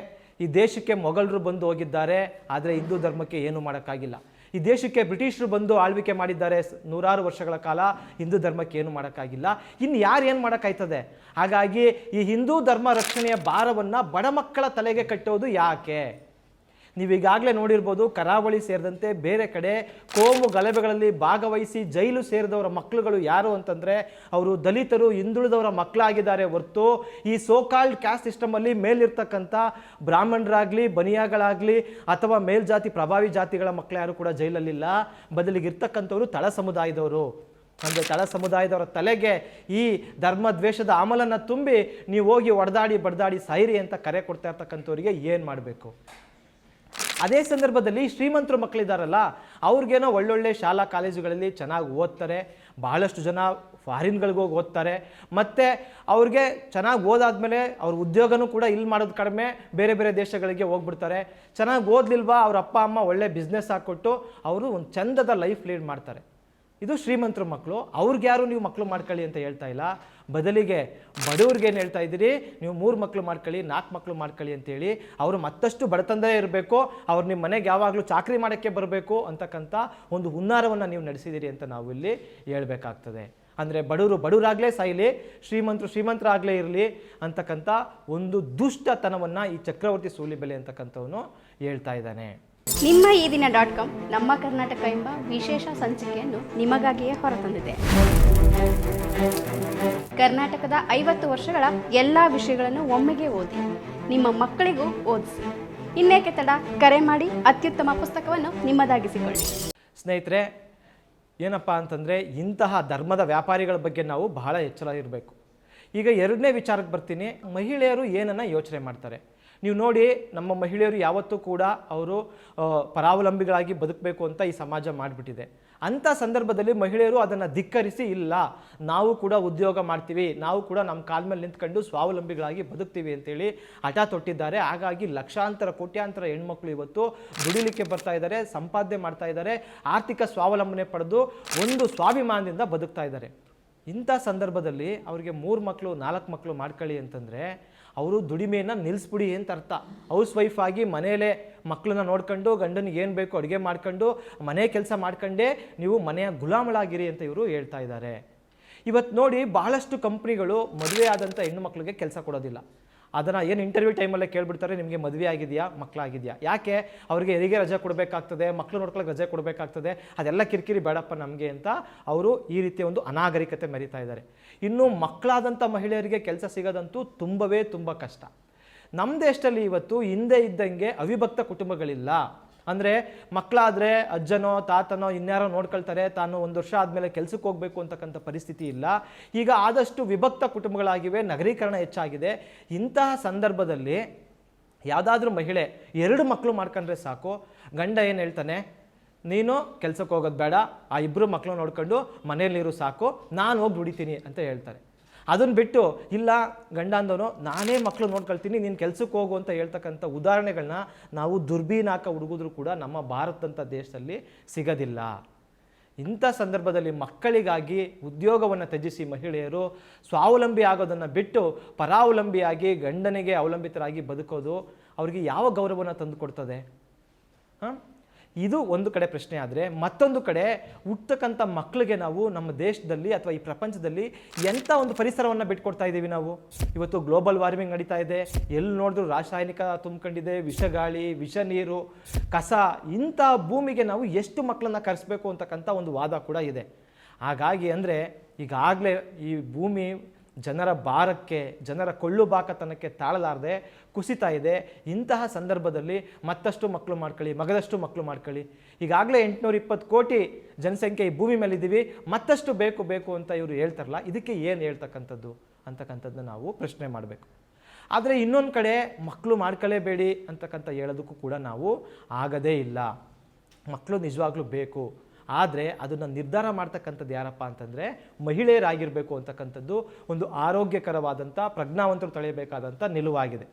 ಈ ದೇಶಕ್ಕೆ ಮೊಘಲರು ಬಂದು ಹೋಗಿದ್ದಾರೆ, ಆದರೆ ಹಿಂದೂ ಧರ್ಮಕ್ಕೆ ಏನೂ ಮಾಡೋಕ್ಕಾಗಿಲ್ಲ. ಈ ದೇಶಕ್ಕೆ ಬ್ರಿಟಿಷರು ಬಂದು ಆಳ್ವಿಕೆ ಮಾಡಿದ್ದಾರೆ ನೂರಾರು ವರ್ಷಗಳ ಕಾಲ, ಹಿಂದೂ ಧರ್ಮಕ್ಕೆ ಏನು ಮಾಡೋಕ್ಕಾಗಿಲ್ಲ. ಇನ್ನು ಯಾರು ಏನು ಮಾಡೋಕ್ಕಾಯ್ತದೆ? ಹಾಗಾಗಿ ಈ ಹಿಂದೂ ಧರ್ಮ ರಕ್ಷಣೆಯ ಭಾರವನ್ನು ಬಡ ಮಕ್ಕಳ ತಲೆಗೆ ಕಟ್ಟೋದು ಯಾಕೆ? ನೀವೀಗಾಗಲೇ ನೋಡಿರ್ಬೋದು ಕರಾವಳಿ ಸೇರಿದಂತೆ ಬೇರೆ ಕಡೆ ಕೋಮು ಗಲಭೆಗಳಲ್ಲಿ ಭಾಗವಹಿಸಿ ಜೈಲು ಸೇರಿದವರ ಮಕ್ಕಳುಗಳು ಯಾರು ಅಂತಂದರೆ ಅವರು ದಲಿತರು, ಹಿಂದುಳಿದವರ ಮಕ್ಕಳಾಗಿದ್ದಾರೆ ಹೊರತು ಈ ಸೋಕಾಲ್ಡ್ ಕ್ಯಾಸ್ಟ್ ಸಿಸ್ಟಮಲ್ಲಿ ಮೇಲಿರ್ತಕ್ಕಂಥ ಬ್ರಾಹ್ಮಣರಾಗಲಿ, ಬನಿಯಾಗಳಾಗಲಿ ಅಥವಾ ಮೇಲ್ಜಾತಿ, ಪ್ರಭಾವಿ ಜಾತಿಗಳ ಮಕ್ಕಳು ಯಾರು ಕೂಡ ಜೈಲಲ್ಲಿಲ್ಲ. ಬದಲಿಗೆ ಇರ್ತಕ್ಕಂಥವರು ತಳ ಸಮುದಾಯದವರು. ಅಂದರೆ ತಳ ಸಮುದಾಯದವರ ತಲೆಗೆ ಈ ಧರ್ಮ ದ್ವೇಷದ ಅಮಲನ್ನು ತುಂಬಿ ನೀವು ಹೋಗಿ ಹೊಡೆದಾಡಿ ಬಡ್ದಾಡಿ ಸೈರಿ ಅಂತ ಕರೆ ಕೊಡ್ತಾ ಇರ್ತಕ್ಕಂಥವ್ರಿಗೆ ಏನು ಮಾಡಬೇಕು? ಅದೇ ಸಂದರ್ಭದಲ್ಲಿ ಶ್ರೀಮಂತರು ಮಕ್ಕಳಿದ್ದಾರಲ್ಲ, ಅವ್ರಿಗೇನೋ ಒಳ್ಳೊಳ್ಳೆ ಶಾಲಾ ಕಾಲೇಜುಗಳಲ್ಲಿ ಚೆನ್ನಾಗಿ ಓದ್ತಾರೆ, ಬಹಳಷ್ಟು ಜನ ಫಾರಿನ್ಗಳಿಗೆ ಹೋಗಿ ಓದ್ತಾರೆ, ಮತ್ತು ಅವ್ರಿಗೆ ಚೆನ್ನಾಗಿ ಓದಾದ್ಮೇಲೆ ಅವ್ರ ಉದ್ಯೋಗನೂ ಕೂಡ ಇಲ್ಲಿ ಮಾಡೋದು ಕಡಿಮೆ ಬೇರೆ ಬೇರೆ ದೇಶಗಳಿಗೆ ಹೋಗ್ಬಿಡ್ತಾರೆ. ಚೆನ್ನಾಗಿ ಓದ್ಲಿಲ್ವಾ? ಅವ್ರ ಅಪ್ಪ, ಅಮ್ಮ ಒಳ್ಳೆ ಬಿಸ್ನೆಸ್ ಹಾಕ್ಕೊಟ್ಟು ಅವರು ಒಂದು ಚಂದದ ಲೈಫ್ ಲೀಡ್ ಮಾಡ್ತಾರೆ. ಇದು ಶ್ರೀಮಂತರ ಮಕ್ಕಳು. ಅವ್ರಿಗೆ ಯಾರು ನೀವು ಮಕ್ಕಳು ಮಾಡ್ಕೊಳ್ಳಿ ಅಂತ ಹೇಳ್ತಾ ಇಲ್ಲ. ಬದಲಿಗೆ ಬಡವ್ರಿಗೆ ಏನು ಹೇಳ್ತಾ ಇದ್ದೀರಿ? ನೀವು ಮೂರು ಮಕ್ಕಳು ಮಾಡ್ಕೊಳ್ಳಿ ನಾಲ್ಕು ಮಕ್ಕಳು ಮಾಡ್ಕೊಳ್ಳಿ ಅಂತೇಳಿ ಅವರು ಮತ್ತಷ್ಟು ಬಡತನದಲ್ಲೇ ಇರಬೇಕು. ಅವ್ರು ನಿಮ್ಮ ಮನೆಗೆ ಯಾವಾಗಲೂ ಚಾಕರಿ ಮಾಡೋಕ್ಕೆ ಬರಬೇಕು ಅಂತಕ್ಕಂಥ ಒಂದು ಹುನ್ನಾರವನ್ನು ನೀವು ನಡೆಸಿದ್ದೀರಿ ಅಂತ ನಾವು ಇಲ್ಲಿ ಹೇಳ್ಬೇಕಾಗ್ತದೆ. ಅಂದರೆ ಬಡವರು ಬಡವರಾಗಲೇ ಸಾಯಿಲಿ, ಶ್ರೀಮಂತರು ಶ್ರೀಮಂತರಾಗಲೇ ಇರಲಿ ಅಂತಕ್ಕಂಥ ಒಂದು ದುಷ್ಟತನವನ್ನು ಈ ಚಕ್ರವರ್ತಿ ಸೂಲಿಬೆಲೆ ಅಂತಕ್ಕಂಥವನು ಹೇಳ್ತಾ ಇದ್ದಾನೆ. ನಿಮ್ಮ ಈ ದಿನ ಡಾಟ್ ಕಾಮ್, ನಮ್ಮ ಕರ್ನಾಟಕ ಎಂಬ ವಿಶೇಷ ಸಂಚಿಕೆಯನ್ನು ನಿಮಗಾಗಿಯೇ ಹೊರತಂದಿದೆ. ಕರ್ನಾಟಕದ ಐವತ್ತು ವರ್ಷಗಳ ಎಲ್ಲ ವಿಷಯಗಳನ್ನು ಒಮ್ಮೆಗೆ ಓದಿ, ನಿಮ್ಮ ಮಕ್ಕಳಿಗೂ ಓದಿಸಿ. ಇನ್ನೇಕೆ ತಡ? ಕರೆ ಮಾಡಿ, ಅತ್ಯುತ್ತಮ ಪುಸ್ತಕವನ್ನು ನಿಮ್ಮದಾಗಿಸಿಕೊಳ್ಳಿ. ಸ್ನೇಹಿತರೆ, ಏನಪ್ಪ ಅಂತಂದರೆ ಇಂತಹ ಧರ್ಮದ ವ್ಯಾಪಾರಿಗಳ ಬಗ್ಗೆ ನಾವು ಬಹಳ ಎಚ್ಚರ ಇರಬೇಕು. ಈಗ ಎರಡನೇ ವಿಚಾರಕ್ಕೆ ಬರ್ತೀನಿ. ಮಹಿಳೆಯರು ಏನನ್ನು ಯೋಚನೆ ಮಾಡ್ತಾರೆ? ನೀವು ನೋಡಿ ನಮ್ಮ ಮಹಿಳೆಯರು ಯಾವತ್ತೂ ಕೂಡ ಅವರು ಪರಾವಲಂಬಿಗಳಾಗಿ ಬದುಕಬೇಕು ಅಂತ ಈ ಸಮಾಜ ಮಾಡಿಬಿಟ್ಟಿದೆ. ಅಂಥ ಸಂದರ್ಭದಲ್ಲಿ ಮಹಿಳೆಯರು ಅದನ್ನು ಧಿಕ್ಕರಿಸಿ, ಇಲ್ಲ, ನಾವು ಕೂಡ ಉದ್ಯೋಗ ಮಾಡ್ತೀವಿ, ನಾವು ಕೂಡ ನಮ್ಮ ಕಾಲ ಮೇಲೆ ನಿಂತ್ಕೊಂಡು ಸ್ವಾವಲಂಬಿಗಳಾಗಿ ಬದುಕ್ತೀವಿ ಅಂತೇಳಿ ಹಠ ತೊಟ್ಟಿದ್ದಾರೆ. ಹಾಗಾಗಿ ಲಕ್ಷಾಂತರ, ಕೋಟ್ಯಾಂತರ ಹೆಣ್ಮಕ್ಳು ಇವತ್ತು ದುಡಿಲಿಕ್ಕೆ ಬರ್ತಾ ಇದ್ದಾರೆ, ಸಂಪಾದನೆ ಮಾಡ್ತಾ ಇದ್ದಾರೆ, ಆರ್ಥಿಕ ಸ್ವಾವಲಂಬನೆ ಪಡೆದು ಒಂದು ಸ್ವಾಭಿಮಾನದಿಂದ ಬದುಕ್ತಾ ಇದ್ದಾರೆ. ಇಂಥ ಸಂದರ್ಭದಲ್ಲಿ ಅವರಿಗೆ ಮೂರು ಮಕ್ಕಳು, ನಾಲ್ಕು ಮಕ್ಕಳು ಮಾಡ್ಕೊಳ್ಳಿ ಅಂತಂದರೆ ಅವರು ದುಡಿಮೆಯನ್ನು ನಿಲ್ಲಿಸ್ಬಿಡಿ ಅಂತ ಅರ್ಥ. ಹೌಸ್ ವೈಫ್ ಆಗಿ ಮನೆಯಲ್ಲೇ ಮಕ್ಕಳನ್ನ ನೋಡ್ಕೊಂಡು, ಗಂಡನಿಗೆ ಏನು ಬೇಕು ಅಡುಗೆ ಮಾಡ್ಕೊಂಡು, ಮನೆ ಕೆಲಸ ಮಾಡ್ಕೊಂಡೇ ನೀವು ಮನೆಯ ಗುಲಾಮಳಾಗಿರಿ ಅಂತ ಇವರು ಹೇಳ್ತಾ ಇದ್ದಾರೆ. ಇವತ್ತು ನೋಡಿ ಬಹಳಷ್ಟು ಕಂಪ್ನಿಗಳು ಮದುವೆ ಆದಂಥ ಹೆಣ್ಣು ಮಕ್ಕಳಿಗೆ ಕೆಲಸ ಕೊಡೋದಿಲ್ಲ. ಅದನ್ನು ಏನು ಇಂಟರ್ವ್ಯೂ ಟೈಮಲ್ಲೇ ಕೇಳಿಬಿಡ್ತಾರೆ, ನಿಮಗೆ ಮದುವೆ ಆಗಿದೆಯಾ ಮಕ್ಕಳಾಗಿದೆಯಾ ಯಾಕೆ ಅವರಿಗೆ ಹೆರಿಗೆ ರಜೆ ಕೊಡಬೇಕಾಗ್ತದೆ ಮಕ್ಕಳು ನೋಡ್ಕೊಳ್ಳೋಕೆ ರಜೆ ಕೊಡಬೇಕಾಗ್ತದೆ, ಅದೆಲ್ಲ ಕಿರಿಕಿರಿ ಬೇಡಪ್ಪ ನಮಗೆ ಅಂತ ಅವರು ಈ ರೀತಿಯ ಒಂದು ಅನಾಗರಿಕತೆ ಮೆರಿತಾ ಇದ್ದಾರೆ. ಇನ್ನು ಮಕ್ಕಳಾದಂಥ ಮಹಿಳೆಯರಿಗೆ ಕೆಲಸ ಸಿಗೋದಂತೂ ತುಂಬವೇ ತುಂಬ ಕಷ್ಟ. ನಮ್ಮ ದೇಶದಲ್ಲಿ ಇವತ್ತು ಹಿಂದೆ ಇದ್ದಂಗೆ ಅವಿಭಕ್ತ ಕುಟುಂಬಗಳಿಲ್ಲ. ಅಂದರೆ ಮಕ್ಕಳಾದರೆ ಅಜ್ಜನೋ ತಾತನೋ ಇನ್ಯಾರೋ ನೋಡ್ಕೊಳ್ತಾರೆ, ತಾನು ಒಂದು ವರ್ಷ ಆದಮೇಲೆ ಕೆಲಸಕ್ಕೆ ಹೋಗಬೇಕು ಅಂತಕ್ಕಂಥ ಪರಿಸ್ಥಿತಿ ಇಲ್ಲ. ಈಗ ಆದಷ್ಟು ವಿಭಕ್ತ ಕುಟುಂಬಗಳಾಗಿವೆ, ನಗರೀಕರಣ ಹೆಚ್ಚಾಗಿದೆ. ಇಂತಹ ಸಂದರ್ಭದಲ್ಲಿ ಯಾವುದಾದ್ರೂ ಮಹಿಳೆ ಎರಡು ಮಕ್ಕಳು ಮಾಡ್ಕೊಂಡ್ರೆ ಸಾಕು. ಗಂಡ ಏನು ಹೇಳ್ತಾನೆ, ನೀನು ಕೆಲಸಕ್ಕೆ ಹೋಗೋದು ಬೇಡ, ಆ ಇಬ್ಬರು ಮಕ್ಕಳು ನೋಡ್ಕೊಂಡು ಮನೆಯಲ್ಲಿರು ಸಾಕು, ನಾನು ಹೋಗಿ ದುಡಿತೀನಿ ಅಂತ ಹೇಳ್ತಾರೆ. ಅದನ್ನು ಬಿಟ್ಟು, ಇಲ್ಲ ಗಂಡ ಅಂದವನು ನಾನೇ ಮಕ್ಕಳು ನೋಡ್ಕೊಳ್ತೀನಿ, ನೀನು ಕೆಲಸಕ್ಕೆ ಹೋಗು ಅಂತ ಹೇಳ್ತಕ್ಕಂಥ ಉದಾಹರಣೆಗಳನ್ನ ನಾವು ದುರ್ಬೀನಾಕ ಹುಡುಗಿದ್ರು ಕೂಡ ನಮ್ಮ ಭಾರತದಂಥ ದೇಶದಲ್ಲಿ ಸಿಗೋದಿಲ್ಲ. ಇಂಥ ಸಂದರ್ಭದಲ್ಲಿ ಮಕ್ಕಳಿಗಾಗಿ ಉದ್ಯೋಗವನ್ನು ತ್ಯಜಿಸಿ ಮಹಿಳೆಯರು ಸ್ವಾವಲಂಬಿ ಆಗೋದನ್ನು ಬಿಟ್ಟು ಪರಾವಲಂಬಿಯಾಗಿ, ಗಂಡನಿಗೆ ಅವಲಂಬಿತರಾಗಿ ಬದುಕೋದು ಅವರಿಗೆ ಯಾವ ಗೌರವವನ್ನು ತಂದುಕೊಡ್ತದೆ ಹಾಂ? ಇದು ಒಂದು ಕಡೆ ಪ್ರಶ್ನೆ ಆದರೆ ಮತ್ತೊಂದು ಕಡೆ ಹುಟ್ಟತಕ್ಕಂಥ ಮಕ್ಕಳಿಗೆ ನಾವು ನಮ್ಮ ದೇಶದಲ್ಲಿ ಅಥವಾ ಈ ಪ್ರಪಂಚದಲ್ಲಿ ಎಂಥ ಒಂದು ಪರಿಸರವನ್ನು ಬಿಟ್ಕೊಡ್ತಾ ಇದ್ದೀವಿ ನಾವು? ಇವತ್ತು ಗ್ಲೋಬಲ್ ವಾರ್ಮಿಂಗ್ ನಡೀತಾ ಇದೆ. ಎಲ್ಲಿ ನೋಡಿದ್ರು ರಾಸಾಯನಿಕ ವಿಷ ಗಾಳಿ, ವಿಷ ನೀರು, ಕಸ, ಇಂಥ ಭೂಮಿಗೆ ನಾವು ಎಷ್ಟು ಮಕ್ಕಳನ್ನು ಕರೆಸ್ಬೇಕು ಅಂತಕ್ಕಂಥ ಒಂದು ವಾದ ಕೂಡ ಇದೆ. ಹಾಗಾಗಿ ಅಂದರೆ ಈಗಾಗಲೇ ಈ ಭೂಮಿ ಜನರ ಭಾರಕ್ಕೆ, ಜನರ ಕೊಳ್ಳು ಬಾಕತನಕ್ಕೆ ತಾಳಲಾರದೆ ಕುಸಿತಾ ಇದೆ. ಇಂತಹ ಸಂದರ್ಭದಲ್ಲಿ ಮತ್ತಷ್ಟು ಮಕ್ಕಳು ಮಾಡ್ಕೊಳ್ಳಿ, ಮಗದಷ್ಟು ಮಕ್ಕಳು ಮಾಡ್ಕೊಳ್ಳಿ. ಈಗಾಗಲೇ ಎಂಟುನೂರ ಇಪ್ಪತ್ತು ಕೋಟಿ ಜನಸಂಖ್ಯೆ ಈ ಭೂಮಿ ಮೇಲಿದ್ದೀವಿ. ಮತ್ತಷ್ಟು ಬೇಕು ಬೇಕು ಅಂತ ಇವರು ಹೇಳ್ತಾರಲ್ಲ, ಇದಕ್ಕೆ ಏನು ಹೇಳ್ತಕ್ಕಂಥದ್ದು ಅಂತಕ್ಕಂಥದ್ದನ್ನ ನಾವು ಪ್ರಶ್ನೆ ಮಾಡಬೇಕು. ಆದರೆ ಇನ್ನೊಂದು ಕಡೆ ಮಕ್ಕಳು ಮಾಡ್ಕೊಳ್ಳೇಬೇಡಿ ಅಂತಕ್ಕಂಥ ಹೇಳೋದಕ್ಕೂ ಕೂಡ ನಾವು ಆಗದೇ ಇಲ್ಲ. ಮಕ್ಕಳು ನಿಜವಾಗ್ಲೂ ಬೇಕು. ಆದರೆ ಅದನ್ನು ನಿರ್ಧಾರ ಮಾಡ್ತಕ್ಕಂಥದ್ದು ಯಾರಪ್ಪ ಅಂತಂದರೆ ಮಹಿಳೆಯರಾಗಿರಬೇಕು ಅಂತಕ್ಕಂಥದ್ದು ಒಂದು ಆರೋಗ್ಯಕರವಾದಂಥ ಪ್ರಜ್ಞಾವಂತರು ತಳೆಯಬೇಕಾದಂಥ ನಿಲುವಾಗಿದೆ.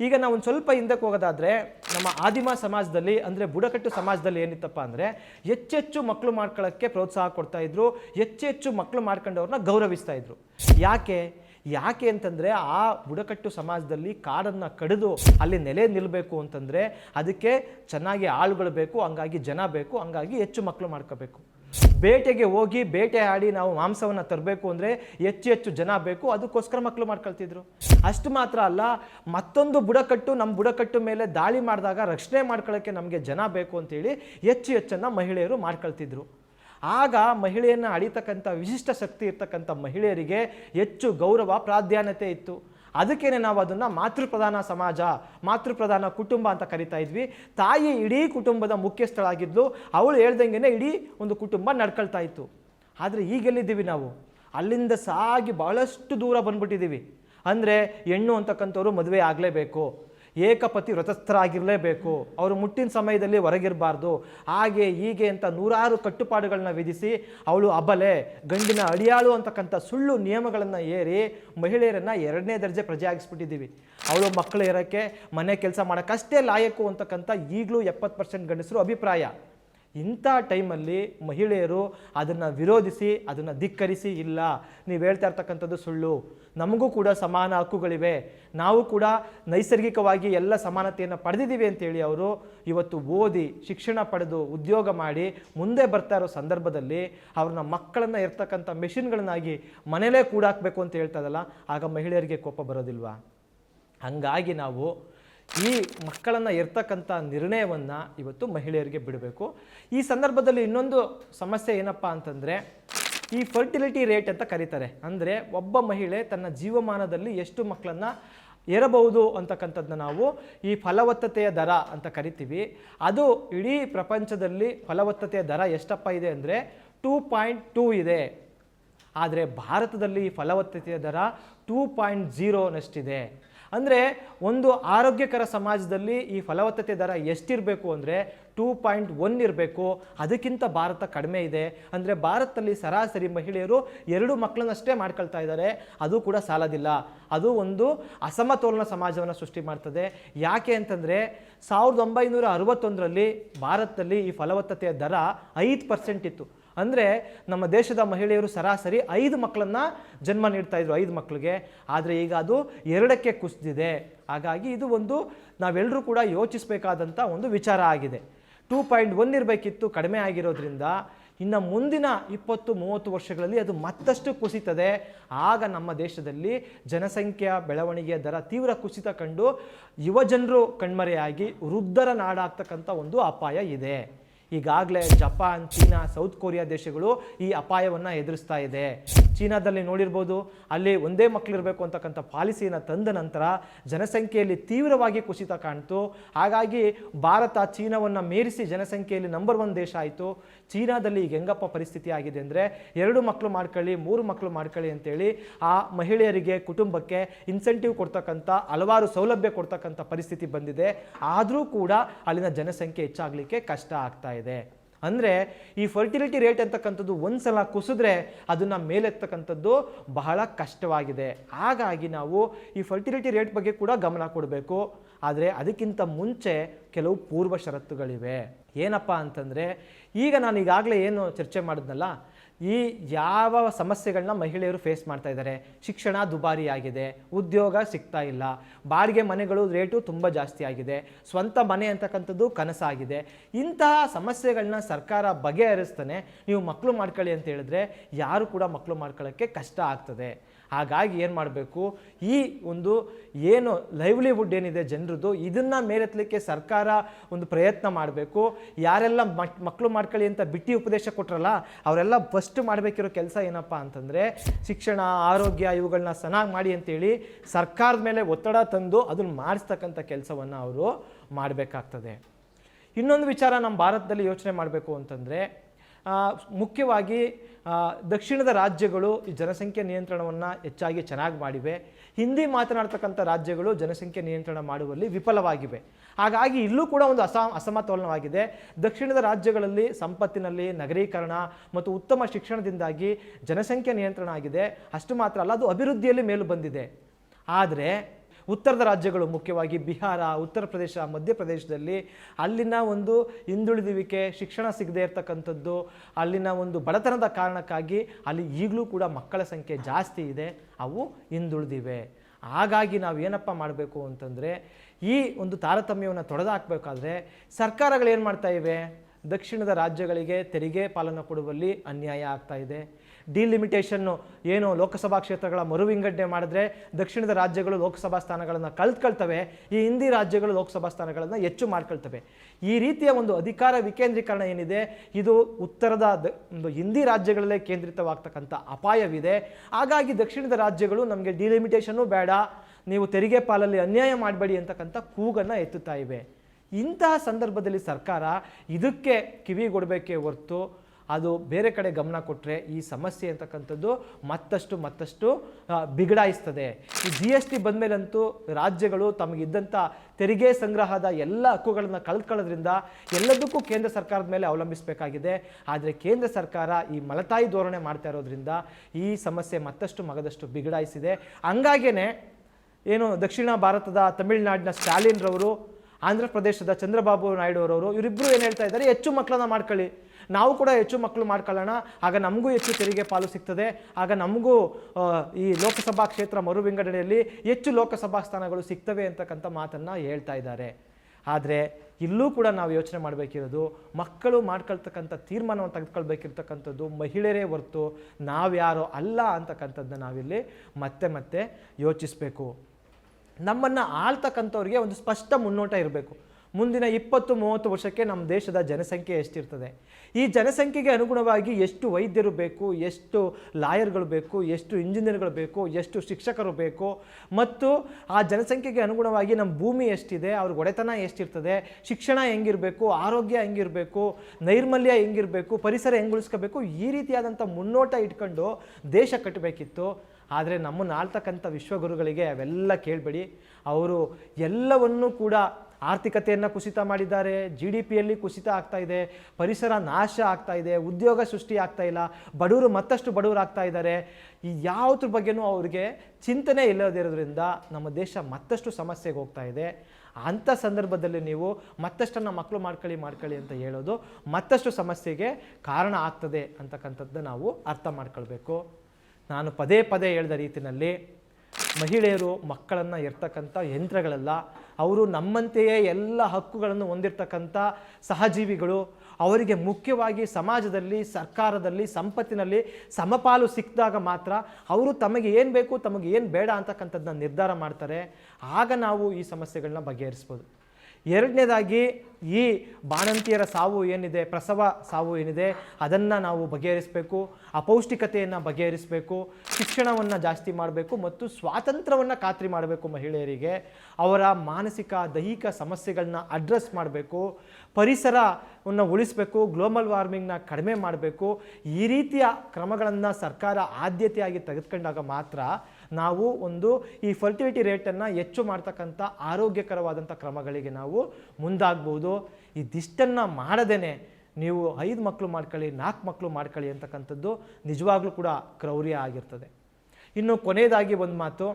ಈಗ ನಾವು ಒಂದು ಸ್ವಲ್ಪ ಹಿಂದಕ್ಕೆ ಹೋಗೋದಾದರೆ ನಮ್ಮ ಆದಿಮ ಸಮಾಜದಲ್ಲಿ ಅಂದರೆ ಬುಡಕಟ್ಟು ಸಮಾಜದಲ್ಲಿ ಏನಿತ್ತಪ್ಪ ಅಂದರೆ ಹೆಚ್ಚೆಚ್ಚು ಮಕ್ಕಳು ಮಾಡ್ಕೊಳ್ಳೋಕ್ಕೆ ಪ್ರೋತ್ಸಾಹ ಕೊಡ್ತಾಯಿದ್ರು ಹೆಚ್ಚೆಚ್ಚು ಮಕ್ಕಳು ಮಾಡ್ಕೊಂಡವ್ರನ್ನ ಗೌರವಿಸ್ತಾ ಇದ್ರು. ಯಾಕೆ? ಯಾಕೆ ಅಂತಂದರೆ ಆ ಬುಡಕಟ್ಟು ಸಮಾಜದಲ್ಲಿ ಕಾಡನ್ನು ಕಡಿದು ಅಲ್ಲಿ ನೆಲೆ ನಿಲ್ಲಬೇಕು ಅಂತಂದರೆ ಅದಕ್ಕೆ ಚೆನ್ನಾಗಿ ಆಳುಗಳು ಬೇಕು, ಹಂಗಾಗಿ ಜನ ಬೇಕು, ಹಂಗಾಗಿ ಹೆಚ್ಚು ಮಕ್ಕಳು ಮಾಡ್ಕೋಬೇಕು. ಬೇಟೆಗೆ ಹೋಗಿ ಬೇಟೆ ಆಡಿ ನಾವು ಮಾಂಸವನ್ನು ತರಬೇಕು ಅಂದರೆ ಹೆಚ್ಚು ಹೆಚ್ಚು ಜನ ಬೇಕು, ಅದಕ್ಕೋಸ್ಕರ ಮಕ್ಕಳು ಮಾಡ್ಕೊಳ್ತಿದ್ರು. ಅಷ್ಟು ಮಾತ್ರ ಅಲ್ಲ, ಮತ್ತೊಂದು ಬುಡಕಟ್ಟು ನಮ್ಮ ಬುಡಕಟ್ಟು ಮೇಲೆ ದಾಳಿ ಮಾಡಿದಾಗ ರಕ್ಷಣೆ ಮಾಡ್ಕೊಳ್ಳೋಕ್ಕೆ ನಮಗೆ ಜನ ಬೇಕು ಅಂತೇಳಿ ಹೆಚ್ಚು ಹೆಚ್ಚನ್ನು ಮಹಿಳೆಯರು ಮಾಡ್ಕೊಳ್ತಿದ್ರು. ಆಗ ಮಹಿಳೆಯನ್ನು ಅಳಿತಕ್ಕಂಥ ವಿಶಿಷ್ಟ ಶಕ್ತಿ ಇರ್ತಕ್ಕಂಥ ಮಹಿಳೆಯರಿಗೆ ಹೆಚ್ಚು ಗೌರವ, ಪ್ರಾಧಾನ್ಯತೆ ಇತ್ತು. ಅದಕ್ಕೇನೆ ನಾವು ಅದನ್ನು ಮಾತೃಪ್ರಧಾನ ಸಮಾಜ, ಮಾತೃಪ್ರಧಾನ ಕುಟುಂಬ ಅಂತ ಕರಿತಾ ಇದ್ವಿ. ತಾಯಿ ಇಡೀ ಕುಟುಂಬದ ಮುಖ್ಯಸ್ಥಳಾಗಿದ್ಲು. ಅವಳು ಹೇಳ್ದಂಗೆ ಇಡೀ ಒಂದು ಕುಟುಂಬ ನಡ್ಕೊಳ್ತಾ ಇತ್ತು. ಆದರೆ ಈಗೆಲ್ಲಿದ್ದೀವಿ ನಾವು? ಅಲ್ಲಿಂದ ಸಾಗಿ ಬಹಳಷ್ಟು ದೂರ ಬಂದ್ಬಿಟ್ಟಿದ್ದೀವಿ. ಅಂದರೆ ಹೆಣ್ಣು ಅಂತಕ್ಕಂಥವ್ರು ಮದುವೆ ಆಗಲೇಬೇಕು. ಏಕಪತಿ ವ್ರತಸ್ಥರಾಗಿರಲೇಬೇಕು ಅವರು ಮುಟ್ಟಿನ ಸಮಯದಲ್ಲಿ ಹೊರಗಿರಬಾರ್ದು. ಹಾಗೆ ಹೀಗೆ ಅಂತ ನೂರಾರು ಕಟ್ಟುಪಾಡುಗಳನ್ನ ವಿಧಿಸಿ ಅವಳು ಅಬಲೆ, ಗಂಡಿನ ಅಡಿಯಾಳು ಅಂತಕ್ಕಂಥ ಸುಳ್ಳು ನಿಯಮಗಳನ್ನು ಏರಿ ಮಹಿಳೆಯರನ್ನು ಎರಡನೇ ದರ್ಜೆ ಪ್ರಜೆ ಆಗಿಸ್ಬಿಟ್ಟಿದ್ದೀವಿ ಅವಳು ಮಕ್ಕಳು ಇರೋಕ್ಕೆ ಮನೆ ಕೆಲಸ ಮಾಡೋಕ್ಕಷ್ಟೇ ಲಾಯಕು ಅಂತಕ್ಕಂಥ ಈಗಲೂ ಎಪ್ಪತ್ತು ಪರ್ಸೆಂಟ್ ಗಂಡಸರು ಅಭಿಪ್ರಾಯ. ಇಂಥ ಟೈಮಲ್ಲಿ ಮಹಿಳೆಯರು ಅದನ್ನು ವಿರೋಧಿಸಿ, ಅದನ್ನು ಧಿಕ್ಕರಿಸಿ, ಇಲ್ಲ, ನೀವು ಹೇಳ್ತಾ ಇರ್ತಕ್ಕಂಥದ್ದು ಸುಳ್ಳು. ನಮಗೂ ಕೂಡ ಸಮಾನ ಹಕ್ಕುಗಳಿವೆ. ನಾವು ಕೂಡ ನೈಸರ್ಗಿಕವಾಗಿ ಎಲ್ಲ ಸಮಾನತೆಯನ್ನು ಪಡೆದಿದ್ದೀವಿ ಅಂತೇಳಿ ಅವರು ಇವತ್ತು ಓದಿ, ಶಿಕ್ಷಣ ಪಡೆದು, ಉದ್ಯೋಗ ಮಾಡಿ ಮುಂದೆ ಬರ್ತಾ ಇರೋ ಸಂದರ್ಭದಲ್ಲಿ ಅವ್ರನ್ನ ಮಕ್ಕಳನ್ನು ಇರ್ತಕ್ಕಂಥ ಮೆಷಿನ್ಗಳನ್ನಾಗಿ ಮನೇಲೇ ಕೂಡಾಕಬೇಕು ಅಂತ ಹೇಳ್ತದಲ್ಲ ಆಗ ಮಹಿಳೆಯರಿಗೆ ಕೋಪ ಬರೋದಿಲ್ವಾ? ಹಂಗಾಗಿ ನಾವು ಈ ಮಕ್ಕಳನ್ನು ಇರ್ತಕ್ಕಂಥ ನಿರ್ಣಯವನ್ನು ಇವತ್ತು ಮಹಿಳೆಯರಿಗೆ ಬಿಡಬೇಕು. ಈ ಸಂದರ್ಭದಲ್ಲಿ ಇನ್ನೊಂದು ಸಮಸ್ಯೆ ಏನಪ್ಪ ಅಂತಂದರೆ, ಈ ಫರ್ಟಿಲಿಟಿ ರೇಟ್ ಅಂತ ಕರೀತಾರೆ. ಅಂದರೆ ಒಬ್ಬ ಮಹಿಳೆ ತನ್ನ ಜೀವಮಾನದಲ್ಲಿ ಎಷ್ಟು ಮಕ್ಕಳನ್ನು ಏರಬಹುದು ಅಂತಕ್ಕಂಥದ್ದನ್ನ ನಾವು ಈ ಫಲವತ್ತತೆಯ ದರ ಅಂತ ಕರಿತೀವಿ. ಅದು ಇಡೀ ಪ್ರಪಂಚದಲ್ಲಿ ಫಲವತ್ತತೆಯ ದರ ಎಷ್ಟಪ್ಪ ಇದೆ ಅಂದರೆ ಟೂ ಪಾಯಿಂಟ್ ಟೂ ಇದೆ. ಆದರೆ ಭಾರತದಲ್ಲಿ ಈ ಫಲವತ್ತತೆಯ ದರ ಟೂ ಪಾಯಿಂಟ್ ಜೀರೋನಷ್ಟಿದೆ ಅಂದರೆ ಒಂದು ಆರೋಗ್ಯಕರ ಸಮಾಜದಲ್ಲಿ ಈ ಫಲವತ್ತತೆ ದರ ಎಷ್ಟಿರಬೇಕು ಅಂದರೆ ಟೂ ಪಾಯಿಂಟ್ ಒನ್ ಇರಬೇಕು. ಅದಕ್ಕಿಂತ ಭಾರತ ಕಡಿಮೆ ಇದೆ. ಅಂದರೆ ಭಾರತದಲ್ಲಿ ಸರಾಸರಿ ಮಹಿಳೆಯರು ಎರಡು ಮಕ್ಕಳನ್ನಷ್ಟೇ ಮಾಡ್ಕೊಳ್ತಾ ಇದ್ದಾರೆ. ಅದು ಕೂಡ ಸಾಲದಿಲ್ಲ. ಅದು ಒಂದು ಅಸಮತೋಲನ ಸಮಾಜವನ್ನು ಸೃಷ್ಟಿ ಮಾಡ್ತದೆ. ಯಾಕೆ ಅಂತಂದರೆ ಸಾವಿರದ ಒಂಬೈನೂರ ಅರವತ್ತೊಂದರಲ್ಲಿ ಭಾರತದಲ್ಲಿ ಈ ಫಲವತ್ತತೆಯ ದರ ಐದು ಪರ್ಸೆಂಟ್ ಇತ್ತು. ಅಂದರೆ ನಮ್ಮ ದೇಶದ ಮಹಿಳೆಯರು ಸರಾಸರಿ ಐದು ಮಕ್ಕಳನ್ನು ಜನ್ಮ ನೀಡ್ತಾ ಇದ್ರು, ಐದು ಮಕ್ಕಳಿಗೆ. ಆದರೆ ಈಗ ಅದು ಎರಡಕ್ಕೆ ಕುಸಿದಿದೆ. ಹಾಗಾಗಿ ಇದು ಒಂದು ನಾವೆಲ್ಲರೂ ಕೂಡ ಯೋಚಿಸಬೇಕಾದಂಥ ಒಂದು ವಿಚಾರ ಆಗಿದೆ. ಟೂ ಪಾಯಿಂಟ್ ಒನ್ ಇರಬೇಕಿತ್ತು, ಕಡಿಮೆ ಆಗಿರೋದ್ರಿಂದ. ಇನ್ನು ಮುಂದಿನ ಇಪ್ಪತ್ತು, ಮೂವತ್ತು ವರ್ಷಗಳಲ್ಲಿ ಅದು ಮತ್ತಷ್ಟು ಕುಸಿತದೆ. ಆಗ ನಮ್ಮ ದೇಶದಲ್ಲಿ ಜನಸಂಖ್ಯಾ ಬೆಳವಣಿಗೆಯ ದರ ತೀವ್ರ ಕುಸಿತ ಕಂಡು ಯುವಜನರು ಕಣ್ಮರೆಯಾಗಿ ವೃದ್ಧರ ನಾಡಾಗ್ತಕ್ಕಂಥ ಒಂದು ಅಪಾಯ ಇದೆ. ಈಗಾಗಲೇ ಜಪಾನ್, ಚೀನಾ, ಸೌತ್ ಕೊರಿಯಾ ದೇಶಗಳು ಈ ಅಪಾಯವನ್ನು ಎದುರಿಸ್ತಾ ಇದೆ. ಚೀನಾದಲ್ಲಿ ನೋಡಿರ್ಬೋದು, ಅಲ್ಲಿ ಒಂದೇ ಮಕ್ಕಳಿರಬೇಕು ಅಂತಕ್ಕಂಥ ಪಾಲಿಸಿಯನ್ನು ತಂದ ನಂತರ ಜನಸಂಖ್ಯೆಯಲ್ಲಿ ತೀವ್ರವಾಗಿ ಕುಸಿತ ಕಾಣ್ತು. ಹಾಗಾಗಿ ಭಾರತ ಚೀನಾವನ್ನು ಮೀರಿಸಿ ಜನಸಂಖ್ಯೆಯಲ್ಲಿ ನಂಬರ್ ಒನ್ ದೇಶ ಆಯಿತು. ಚೀನಾದಲ್ಲಿ ಈಗ ಹೆಂಗಪ್ಪ ಪರಿಸ್ಥಿತಿ ಆಗಿದೆ ಅಂದರೆ ಎರಡು ಮಕ್ಕಳು ಮಾಡ್ಕೊಳ್ಳಿ, ಮೂರು ಮಕ್ಕಳು ಮಾಡ್ಕೊಳ್ಳಿ ಅಂತೇಳಿ ಆ ಮಹಿಳೆಯರಿಗೆ ಕುಟುಂಬಕ್ಕೆ ಇನ್ಸೆಂಟಿವ್ ಕೊಡ್ತಕ್ಕಂಥ, ಹಲವಾರು ಸೌಲಭ್ಯ ಕೊಡ್ತಕ್ಕಂಥ ಪರಿಸ್ಥಿತಿ ಬಂದಿದೆ. ಆದರೂ ಕೂಡ ಅಲ್ಲಿನ ಜನಸಂಖ್ಯೆ ಹೆಚ್ಚಾಗಲಿಕ್ಕೆ ಕಷ್ಟ ಆಗ್ತಾ ಅಂದರೆ ಈ ಫರ್ಟಿಲಿಟಿ ರೇಟ್ ಅಂತಕ್ಕಂಥದ್ದು ಒಂದ್ಸಲ ಕುಸಿದ್ರೆ ಅದನ್ನು ಮೇಲೆತ್ತಕ್ಕಂಥದ್ದು ಬಹಳ ಕಷ್ಟವಾಗಿದೆ. ಹಾಗಾಗಿ ನಾವು ಈ ಫರ್ಟಿಲಿಟಿ ರೇಟ್ ಬಗ್ಗೆ ಕೂಡ ಗಮನ ಕೊಡಬೇಕು. ಆದರೆ ಅದಕ್ಕಿಂತ ಮುಂಚೆ ಕೆಲವು ಪೂರ್ವ ಷರತ್ತುಗಳಿವೆ ಏನಪ್ಪ ಅಂತಂದರೆ ಈಗ ನಾನು ಈಗಾಗಲೇ ಏನು ಚರ್ಚೆ ಮಾಡಿದ್ನಲ್ಲ ಈ ಯಾವ ಸಮಸ್ಯೆಗಳನ್ನ ಮಹಿಳೆಯರು ಫೇಸ್ ಮಾಡ್ತಾ ಇದ್ದಾರೆ? ಶಿಕ್ಷಣ ದುಬಾರಿ ಆಗಿದೆ ಉದ್ಯೋಗ ಸಿಗ್ತಾ ಇಲ್ಲ, ಬಾಡಿಗೆ ಮನೆಗಳು ರೇಟು ತುಂಬ ಜಾಸ್ತಿ ಆಗಿದೆ, ಸ್ವಂತ ಮನೆ ಅಂತಕ್ಕಂಥದ್ದು ಕನಸಾಗಿದೆ. ಇಂತಹ ಸಮಸ್ಯೆಗಳನ್ನ ಸರ್ಕಾರ ಬಗೆಹರಿಸ್ತಾನೆ. ನೀವು ಮಕ್ಕಳು ಮಾಡ್ಕೊಳ್ಳಿ ಅಂತ ಹೇಳಿದ್ರೆ ಯಾರು ಕೂಡ ಮಕ್ಕಳು ಮಾಡ್ಕೊಳ್ಳೋಕ್ಕೆ ಕಷ್ಟ ಆಗ್ತದೆ. ಹಾಗಾಗಿ ಏನು ಮಾಡಬೇಕು? ಈ ಒಂದು ಏನು ಲೈವ್ಲಿಹುಡ್ ಏನಿದೆ ಜನರದ್ದು, ಇದನ್ನು ಮೇಲೆತ್ತಲಿಕ್ಕೆ ಸರ್ಕಾರ ಒಂದು ಪ್ರಯತ್ನ ಮಾಡಬೇಕು. ಯಾರೆಲ್ಲ ಮಕ್ ಮಕ್ಕಳು ಮಾಡ್ಕೊಳ್ಳಿ ಅಂತ ಬಿಟ್ಟಿ ಉಪದೇಶ ಕೊಟ್ರಲ್ಲ, ಅವರೆಲ್ಲ ಫಸ್ಟ್ ಮಾಡಬೇಕಿರೋ ಕೆಲಸ ಏನಪ್ಪ ಅಂತಂದರೆ, ಶಿಕ್ಷಣ, ಆರೋಗ್ಯ ಇವುಗಳನ್ನ ಚೆನ್ನಾಗಿ ಮಾಡಿ ಅಂತೇಳಿ ಸರ್ಕಾರದ ಮೇಲೆ ಒತ್ತಡ ತಂದು ಅದನ್ನು ಮಾಡಿಸ್ತಕ್ಕಂಥ ಕೆಲಸವನ್ನು ಅವರು ಮಾಡಬೇಕಾಗ್ತದೆ. ಇನ್ನೊಂದು ವಿಚಾರ ನಮ್ಮ ಭಾರತದಲ್ಲಿ ಯೋಚನೆ ಮಾಡಬೇಕು ಅಂತಂದರೆ ಮುಖ್ಯವಾಗಿ ದಕ್ಷಿಣದ ರಾಜ್ಯಗಳು ಈ ಜನಸಂಖ್ಯೆ ನಿಯಂತ್ರಣವನ್ನು ಹೆಚ್ಚಾಗಿ ಚೆನ್ನಾಗಿ ಮಾಡಿವೆ. ಹಿಂದಿ ಮಾತನಾಡ್ತಕ್ಕಂಥ ರಾಜ್ಯಗಳು ಜನಸಂಖ್ಯೆ ನಿಯಂತ್ರಣ ಮಾಡುವಲ್ಲಿ ವಿಫಲವಾಗಿವೆ. ಹಾಗಾಗಿ ಇಲ್ಲೂ ಕೂಡ ಒಂದು ಅಸ, ಅಸಮತೋಲನವಾಗಿದೆ. ದಕ್ಷಿಣದ ರಾಜ್ಯಗಳಲ್ಲಿ ಸಂಪತ್ತಿನಲ್ಲಿ ನಗರೀಕರಣ ಮತ್ತು ಉತ್ತಮ ಶಿಕ್ಷಣದಿಂದಾಗಿ ಜನಸಂಖ್ಯೆ ನಿಯಂತ್ರಣ ಆಗಿದೆ. ಅಷ್ಟು ಮಾತ್ರ ಅಲ್ಲ, ಅದು ಅಭಿವೃದ್ಧಿಯಲ್ಲಿ ಮೇಲು ಬಂದಿದೆ. ಆದರೆ ಉತ್ತರದ ರಾಜ್ಯಗಳು ಮುಖ್ಯವಾಗಿ ಬಿಹಾರ, ಉತ್ತರ ಪ್ರದೇಶ ಮಧ್ಯಪ್ರದೇಶದಲ್ಲಿ ಅಲ್ಲಿನ ಒಂದು ಹಿಂದುಳಿದಿವಿಕೆ ಶಿಕ್ಷಣ ಸಿಗದೇ ಇರತಕ್ಕಂಥದ್ದು, ಅಲ್ಲಿನ ಒಂದು ಬಡತನದ ಕಾರಣಕ್ಕಾಗಿ ಅಲ್ಲಿ ಈಗಲೂ ಕೂಡ ಮಕ್ಕಳ ಸಂಖ್ಯೆ ಜಾಸ್ತಿ ಇದೆ, ಅವು ಹಿಂದುಳಿದಿವೆ. ಹಾಗಾಗಿ ನಾವು ಏನಪ್ಪ ಮಾಡಬೇಕು ಅಂತಂದರೆ, ಈ ಒಂದು ತಾರತಮ್ಯವನ್ನು ತೊಡೆದಾಕಬೇಕಾದ್ರೆ ಸರ್ಕಾರಗಳು ಏನು ಮಾಡ್ತಾ ಇವೆ? ದಕ್ಷಿಣದ ರಾಜ್ಯಗಳಿಗೆ ತೆರಿಗೆ ಪಾಲನೆ ಕೊಡುವಲ್ಲಿ ಅನ್ಯಾಯ ಆಗ್ತಾ ಇದೆ. ಡಿಲಿಮಿಟೇಷನ್ನು ಏನು ಲೋಕಸಭಾ ಕ್ಷೇತ್ರಗಳ ಮರು ವಿಂಗಡಣೆ ಮಾಡಿದ್ರೆ ದಕ್ಷಿಣದ ರಾಜ್ಯಗಳು ಲೋಕಸಭಾ ಸ್ಥಾನಗಳನ್ನು ಕಳೆದುಕೊಳ್ತವೆ, ಈ ಹಿಂದಿ ರಾಜ್ಯಗಳು ಲೋಕಸಭಾ ಸ್ಥಾನಗಳನ್ನು ಹೆಚ್ಚು ಮಾಡ್ಕೊಳ್ತವೆ. ಈ ರೀತಿಯ ಒಂದು ಅಧಿಕಾರ ವಿಕೇಂದ್ರೀಕರಣ ಏನಿದೆ, ಇದು ಉತ್ತರದ ಒಂದು ಹಿಂದಿ ರಾಜ್ಯಗಳಲ್ಲೇ ಕೇಂದ್ರಿತವಾಗ್ತಕ್ಕಂಥ ಅಪಾಯವಿದೆ. ಹಾಗಾಗಿ ದಕ್ಷಿಣದ ರಾಜ್ಯಗಳು ನಮಗೆ ಡಿಲಿಮಿಟೇಷನ್ನು ಬೇಡ, ನೀವು ತೆರಿಗೆ ಪಾಲಲ್ಲಿ ಅನ್ಯಾಯ ಮಾಡಬೇಡಿ ಅಂತಕ್ಕಂಥ ಕೂಗನ್ನು ಎತ್ತುತ್ತಾ ಇವೆ. ಇಂತಹ ಸಂದರ್ಭದಲ್ಲಿ ಸರ್ಕಾರ ಇದಕ್ಕೆ ಕಿವಿಗೊಡಬೇಕೇ ಹೊರತು ಅದು ಬೇರೆ ಕಡೆ ಗಮನ ಕೊಟ್ಟರೆ ಈ ಸಮಸ್ಯೆ ಅಂತಕ್ಕಂಥದ್ದು ಮತ್ತಷ್ಟು ಮತ್ತಷ್ಟು ಬಿಗಡಾಯಿಸ್ತದೆ. ಈ ಜಿ ಎಸ್ ಟಿ ಬಂದಮೇಲಂತೂ ರಾಜ್ಯಗಳು ತಮಗಿದ್ದಂಥ ತೆರಿಗೆ ಸಂಗ್ರಹದ ಎಲ್ಲ ಹಕ್ಕುಗಳನ್ನು ಕಳ್ಕೊಳ್ಳೋದ್ರಿಂದ ಎಲ್ಲದಕ್ಕೂ ಕೇಂದ್ರ ಸರ್ಕಾರದ ಮೇಲೆ ಅವಲಂಬಿಸಬೇಕಾಗಿದೆ. ಆದರೆ ಕೇಂದ್ರ ಸರ್ಕಾರ ಈ ಮಲತಾಯಿ ಧೋರಣೆ ಮಾಡ್ತಾ ಇರೋದ್ರಿಂದ ಈ ಸಮಸ್ಯೆ ಮತ್ತಷ್ಟು ಮಗದಷ್ಟು ಬಿಗಡಾಯಿಸಿದೆ. ಹಂಗಾಗೇ ಏನು ದಕ್ಷಿಣ ಭಾರತದ ತಮಿಳುನಾಡಿನ ಸ್ಟಾಲಿನ್ರವರು ಆಂಧ್ರ ಪ್ರದೇಶದ ಚಂದ್ರಬಾಬು ನಾಯ್ಡು ಅವರವರು ಇವರಿಬ್ಬರು ಏನು ಹೇಳ್ತಾ ಇದ್ದಾರೆ? ಹೆಚ್ಚು ಮಕ್ಕಳನ್ನ ಮಾಡ್ಕೊಳ್ಳಿ. ನಾವು ಕೂಡ ಹೆಚ್ಚು ಮಕ್ಕಳು ಮಾಡ್ಕೊಳ್ಳೋಣ. ಆಗ ನಮಗೂ ಹೆಚ್ಚು ತೆರಿಗೆ ಪಾಲು ಸಿಗ್ತದೆ. ಆಗ ನಮಗೂ ಈ ಲೋಕಸಭಾ ಕ್ಷೇತ್ರ ಮರು ವಿಂಗಡಣೆಯಲ್ಲಿ ಹೆಚ್ಚು ಲೋಕಸಭಾ ಸ್ಥಾನಗಳು ಸಿಗ್ತವೆ ಅಂತಕ್ಕಂಥ ಮಾತನ್ನು ಹೇಳ್ತಾ ಇದ್ದಾರೆ. ಆದರೆ ಇಲ್ಲೂ ಕೂಡ ನಾವು ಯೋಚನೆ ಮಾಡಬೇಕಿರೋದು, ಮಕ್ಕಳು ಮಾಡ್ಕೊಳ್ತಕ್ಕಂಥ ತೀರ್ಮಾನವನ್ನು ತೆಗೆದುಕೊಳ್ಬೇಕಿರ್ತಕ್ಕಂಥದ್ದು ಮಹಿಳೆಯರೇ ಹೊರತು ನಾವ್ಯಾರೋ ಅಲ್ಲ ಅಂತಕ್ಕಂಥದ್ದನ್ನ ನಾವಿಲ್ಲಿ ಮತ್ತೆ ಮತ್ತೆ ಯೋಚಿಸಬೇಕು. ನಮ್ಮನ್ನು ಆಳ್ತಕ್ಕಂಥವ್ರಿಗೆ ಒಂದು ಸ್ಪಷ್ಟ ಮುನ್ನೋಟ ಇರಬೇಕು. ಮುಂದಿನ ಇಪ್ಪತ್ತು, ಮೂವತ್ತು ವರ್ಷಕ್ಕೆ ನಮ್ಮ ದೇಶದ ಜನಸಂಖ್ಯೆ ಎಷ್ಟಿರ್ತದೆ? ಈ ಜನಸಂಖ್ಯೆಗೆ ಅನುಗುಣವಾಗಿ ಎಷ್ಟು ವೈದ್ಯರು ಬೇಕು, ಎಷ್ಟು ಲಾಯರ್ಗಳು ಬೇಕು, ಎಷ್ಟು ಇಂಜಿನಿಯರ್ಗಳು ಬೇಕು, ಎಷ್ಟು ಶಿಕ್ಷಕರು ಬೇಕು, ಮತ್ತು ಆ ಜನಸಂಖ್ಯೆಗೆ ಅನುಗುಣವಾಗಿ ನಮ್ಮ ಭೂಮಿ ಎಷ್ಟಿದೆ, ಅವ್ರ ಒಡೆತನ ಎಷ್ಟಿರ್ತದೆ, ಶಿಕ್ಷಣ ಹೆಂಗಿರಬೇಕು, ಆರೋಗ್ಯ ಹೆಂಗಿರಬೇಕು, ನೈರ್ಮಲ್ಯ ಹೆಂಗಿರಬೇಕು, ಪರಿಸರ ಹೆಂಗೆ ಉಳಿಸ್ಕೋಬೇಕು ಈ ರೀತಿಯಾದಂಥ ಮುನ್ನೋಟ ಇಟ್ಕೊಂಡು ದೇಶ ಕಟ್ಟಬೇಕಿತ್ತು. ಆದರೆ ನಮ್ಮನ್ನು ಆಳ್ತಕ್ಕಂಥ ವಿಶ್ವಗುರುಗಳಿಗೆ ಅವೆಲ್ಲ ಕೇಳಬೇಡಿ. ಅವರು ಎಲ್ಲವನ್ನೂ ಕೂಡ ಆರ್ಥಿಕತೆಯನ್ನು ಕುಸಿತ ಮಾಡಿದ್ದಾರೆ ಜಿ ಡಿ ಪಿಯಲ್ಲಿ ಕುಸಿತ ಆಗ್ತಾ ಇದೆ, ಪರಿಸರ ನಾಶ ಆಗ್ತಾ ಇದೆ, ಉದ್ಯೋಗ ಸೃಷ್ಟಿ ಆಗ್ತಾ ಇಲ್ಲ, ಬಡವರು ಮತ್ತಷ್ಟು ಬಡವರು ಆಗ್ತಾ ಇದ್ದಾರೆ. ಈ ಯಾವುದ್ರ ಬಗ್ಗೆನೂ ಅವ್ರಿಗೆ ಚಿಂತನೆ ಇಲ್ಲದಿರೋದ್ರಿಂದ ನಮ್ಮ ದೇಶ ಮತ್ತಷ್ಟು ಸಮಸ್ಯೆಗೆ ಹೋಗ್ತಾ ಇದೆ. ಅಂಥ ಸಂದರ್ಭದಲ್ಲಿ ನೀವು ಮತ್ತಷ್ಟನ್ನು ಮಕ್ಕಳು ಮಾಡ್ಕೊಳ್ಳಿ ಮಾಡ್ಕೊಳ್ಳಿ ಅಂತ ಹೇಳೋದು ಮತ್ತಷ್ಟು ಸಮಸ್ಯೆಗೆ ಕಾರಣ ಆಗ್ತದೆ ಅಂತಕ್ಕಂಥದ್ದು ನಾವು ಅರ್ಥ ಮಾಡ್ಕೊಳ್ಬೇಕು. ನಾನು ಪದೇ ಪದೇ ಹೇಳಿದ ರೀತಿಯಲ್ಲಿ ಮಹಿಳೆಯರು ಮಕ್ಕಳನ್ನು ಇರ್ತಕ್ಕಂಥ ಯಂತ್ರಗಳೆಲ್ಲ, ಅವರು ನಮ್ಮಂತೆಯೇ ಎಲ್ಲ ಹಕ್ಕುಗಳನ್ನು ಹೊಂದಿರತಕ್ಕಂಥ ಸಹಜೀವಿಗಳು, ಅವರಿಗೆ ಮುಖ್ಯವಾಗಿ ಸಮಾಜದಲ್ಲಿ, ಸರ್ಕಾರದಲ್ಲಿ, ಸಂಪತ್ತಿನಲ್ಲಿ ಸಮಪಾಲು ಸಿಕ್ಕಿದಾಗ ಮಾತ್ರ ಅವರು ತಮಗೆ ಏನು ಬೇಕು, ತಮಗೆ ಏನು ಬೇಡ ಅಂತಕ್ಕಂಥದ್ದನ್ನ ನಿರ್ಧಾರ ಮಾಡ್ತಾರೆ. ಆಗ ನಾವು ಈ ಸಮಸ್ಯೆಗಳನ್ನ ಬಗೆಹರಿಸ್ಬೋದು. ಎರಡನೇದಾಗಿ ಈ ಬಾಣಂತಿಯರ ಸಾವು ಏನಿದೆ, ಪ್ರಸವ ಸಾವು ಏನಿದೆ, ಅದನ್ನು ನಾವು ಬಗೆಹರಿಸಬೇಕು, ಅಪೌಷ್ಟಿಕತೆಯನ್ನು ಬಗೆಹರಿಸಬೇಕು, ಶಿಕ್ಷಣವನ್ನು ಜಾಸ್ತಿ ಮಾಡಬೇಕು ಮತ್ತು ಸ್ವಾತಂತ್ರ್ಯವನ್ನು ಖಾತ್ರಿ ಮಾಡಬೇಕು ಮಹಿಳೆಯರಿಗೆ, ಅವರ ಮಾನಸಿಕ ದೈಹಿಕ ಸಮಸ್ಯೆಗಳನ್ನ ಅಡ್ರೆಸ್ ಮಾಡಬೇಕು. ಪರಿಸರವನ್ನು ಉಳಿಸಬೇಕು ಗ್ಲೋಬಲ್ ವಾರ್ಮಿಂಗ್ನ ಕಡಿಮೆ ಮಾಡಬೇಕು, ಈ ರೀತಿಯ ಕ್ರಮಗಳನ್ನು ಸರ್ಕಾರ ಆದ್ಯತೆಯಾಗಿ ತೆಗೆದುಕೊಂಡಾಗ ಮಾತ್ರ ನಾವು ಒಂದು ಈ ಫರ್ಟಿಲಿಟಿ ರೇಟನ್ನು ಹೆಚ್ಚು ಮಾಡ್ತಕ್ಕಂಥ ಆರೋಗ್ಯಕರವಾದಂಥ ಕ್ರಮಗಳಿಗೆ ನಾವು ಮುಂದಾಗ್ಬೋದು. ಇದಿಷ್ಟನ್ನು ಮಾಡದೇನೆ ನೀವು ಐದು ಮಕ್ಕಳು ಮಾಡ್ಕೊಳ್ಳಿ, ನಾಲ್ಕು ಮಕ್ಕಳು ಮಾಡ್ಕೊಳ್ಳಿ ಅಂತಕ್ಕಂಥದ್ದು ನಿಜವಾಗ್ಲೂ ಕೂಡ ಕ್ರೌರ್ಯ ಆಗಿರ್ತದೆ. ಇನ್ನು ಕೊನೆಯದಾಗಿ ಒಂದು ಮಾತು.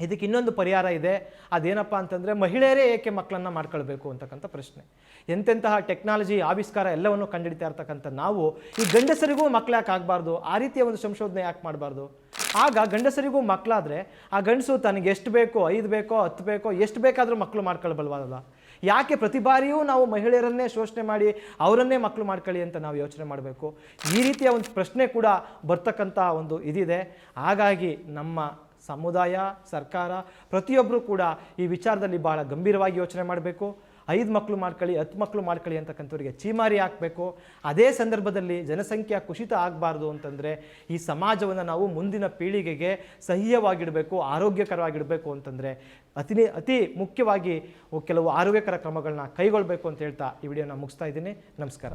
ಇದಕ್ಕೆ ಇನ್ನೊಂದು ಪರಿಹಾರ ಇದೆ. ಅದೇನಪ್ಪ ಅಂತಂದರೆ ಮಹಿಳೆಯರೇ ಏಕೆ ಮಕ್ಕಳನ್ನು ಮಾಡ್ಕೊಳ್ಬೇಕು ಅಂತಕ್ಕಂಥ ಪ್ರಶ್ನೆ. ಎಂತೆಂತಹ ಟೆಕ್ನಾಲಜಿ, ಆವಿಷ್ಕಾರ ಎಲ್ಲವನ್ನು ಕಂಡುಹಿಡಿತಾ ಇರ್ತಕ್ಕಂಥ ನಾವು, ಈ ಗಂಡಸರಿಗೂ ಮಕ್ಕಳು ಯಾಕೆ ಆಗಬಾರ್ದು? ಆ ರೀತಿಯ ಒಂದು ಸಂಶೋಧನೆ ಯಾಕೆ ಮಾಡಬಾರ್ದು? ಆಗ ಗಂಡಸರಿಗೂ ಮಕ್ಕಳಾದರೆ ಆ ಗಂಡಸು ತನಗೆ ಎಷ್ಟು ಬೇಕೋ, ಐದು ಬೇಕೋ, ಹತ್ತು ಬೇಕೋ, ಎಷ್ಟು ಬೇಕಾದರೂ ಮಕ್ಕಳು ಮಾಡ್ಕೊಳ್ಬಲ್ವಲ್ಲ ಯಾಕೆ ಪ್ರತಿ ಬಾರಿಯೂ ನಾವು ಮಹಿಳೆಯರನ್ನೇ ಶೋಷಣೆ ಮಾಡಿ ಅವರನ್ನೇ ಮಕ್ಕಳು ಮಾಡ್ಕೊಳ್ಳಿ ಅಂತ ನಾವು ಯೋಚನೆ ಮಾಡಬೇಕು? ಈ ರೀತಿಯ ಒಂದು ಪ್ರಶ್ನೆ ಕೂಡ ಬರ್ತಕ್ಕಂಥ ಒಂದು ಇದಿದೆ. ಹಾಗಾಗಿ ನಮ್ಮ ಸಮುದಾಯ, ಸರ್ಕಾರ ಪ್ರತಿಯೊಬ್ಬರು ಕೂಡ ಈ ವಿಚಾರದಲ್ಲಿ ಭಾಳ ಗಂಭೀರವಾಗಿ ಯೋಚನೆ ಮಾಡಬೇಕು. ಐದು ಮಕ್ಕಳು ಮಾಡ್ಕೊಳ್ಳಿ, ಹತ್ತು ಮಕ್ಕಳು ಮಾಡ್ಕೊಳ್ಳಿ ಅಂತಕ್ಕಂಥವ್ರಿಗೆ ಚೀಮಾರಿ ಹಾಕಬೇಕು. ಅದೇ ಸಂದರ್ಭದಲ್ಲಿ ಜನಸಂಖ್ಯಾ ಕುಸಿತ ಆಗಬಾರ್ದು ಅಂತಂದರೆ ಈ ಸಮಾಜವನ್ನು ನಾವು ಮುಂದಿನ ಪೀಳಿಗೆಗೆ ಸಹ್ಯವಾಗಿಡಬೇಕು, ಆರೋಗ್ಯಕರವಾಗಿಡಬೇಕು ಅಂತಂದರೆ ಅತಿ ಅತಿ ಮುಖ್ಯವಾಗಿ ಕೆಲವು ಆರೋಗ್ಯಕರ ಕ್ರಮಗಳನ್ನ ಕೈಗೊಳ್ಳಬೇಕು ಅಂತ ಹೇಳ್ತಾ ಈ ವಿಡಿಯೋನ ಮುಗಿಸ್ತಾ ಇದ್ದೀನಿ. ನಮಸ್ಕಾರ.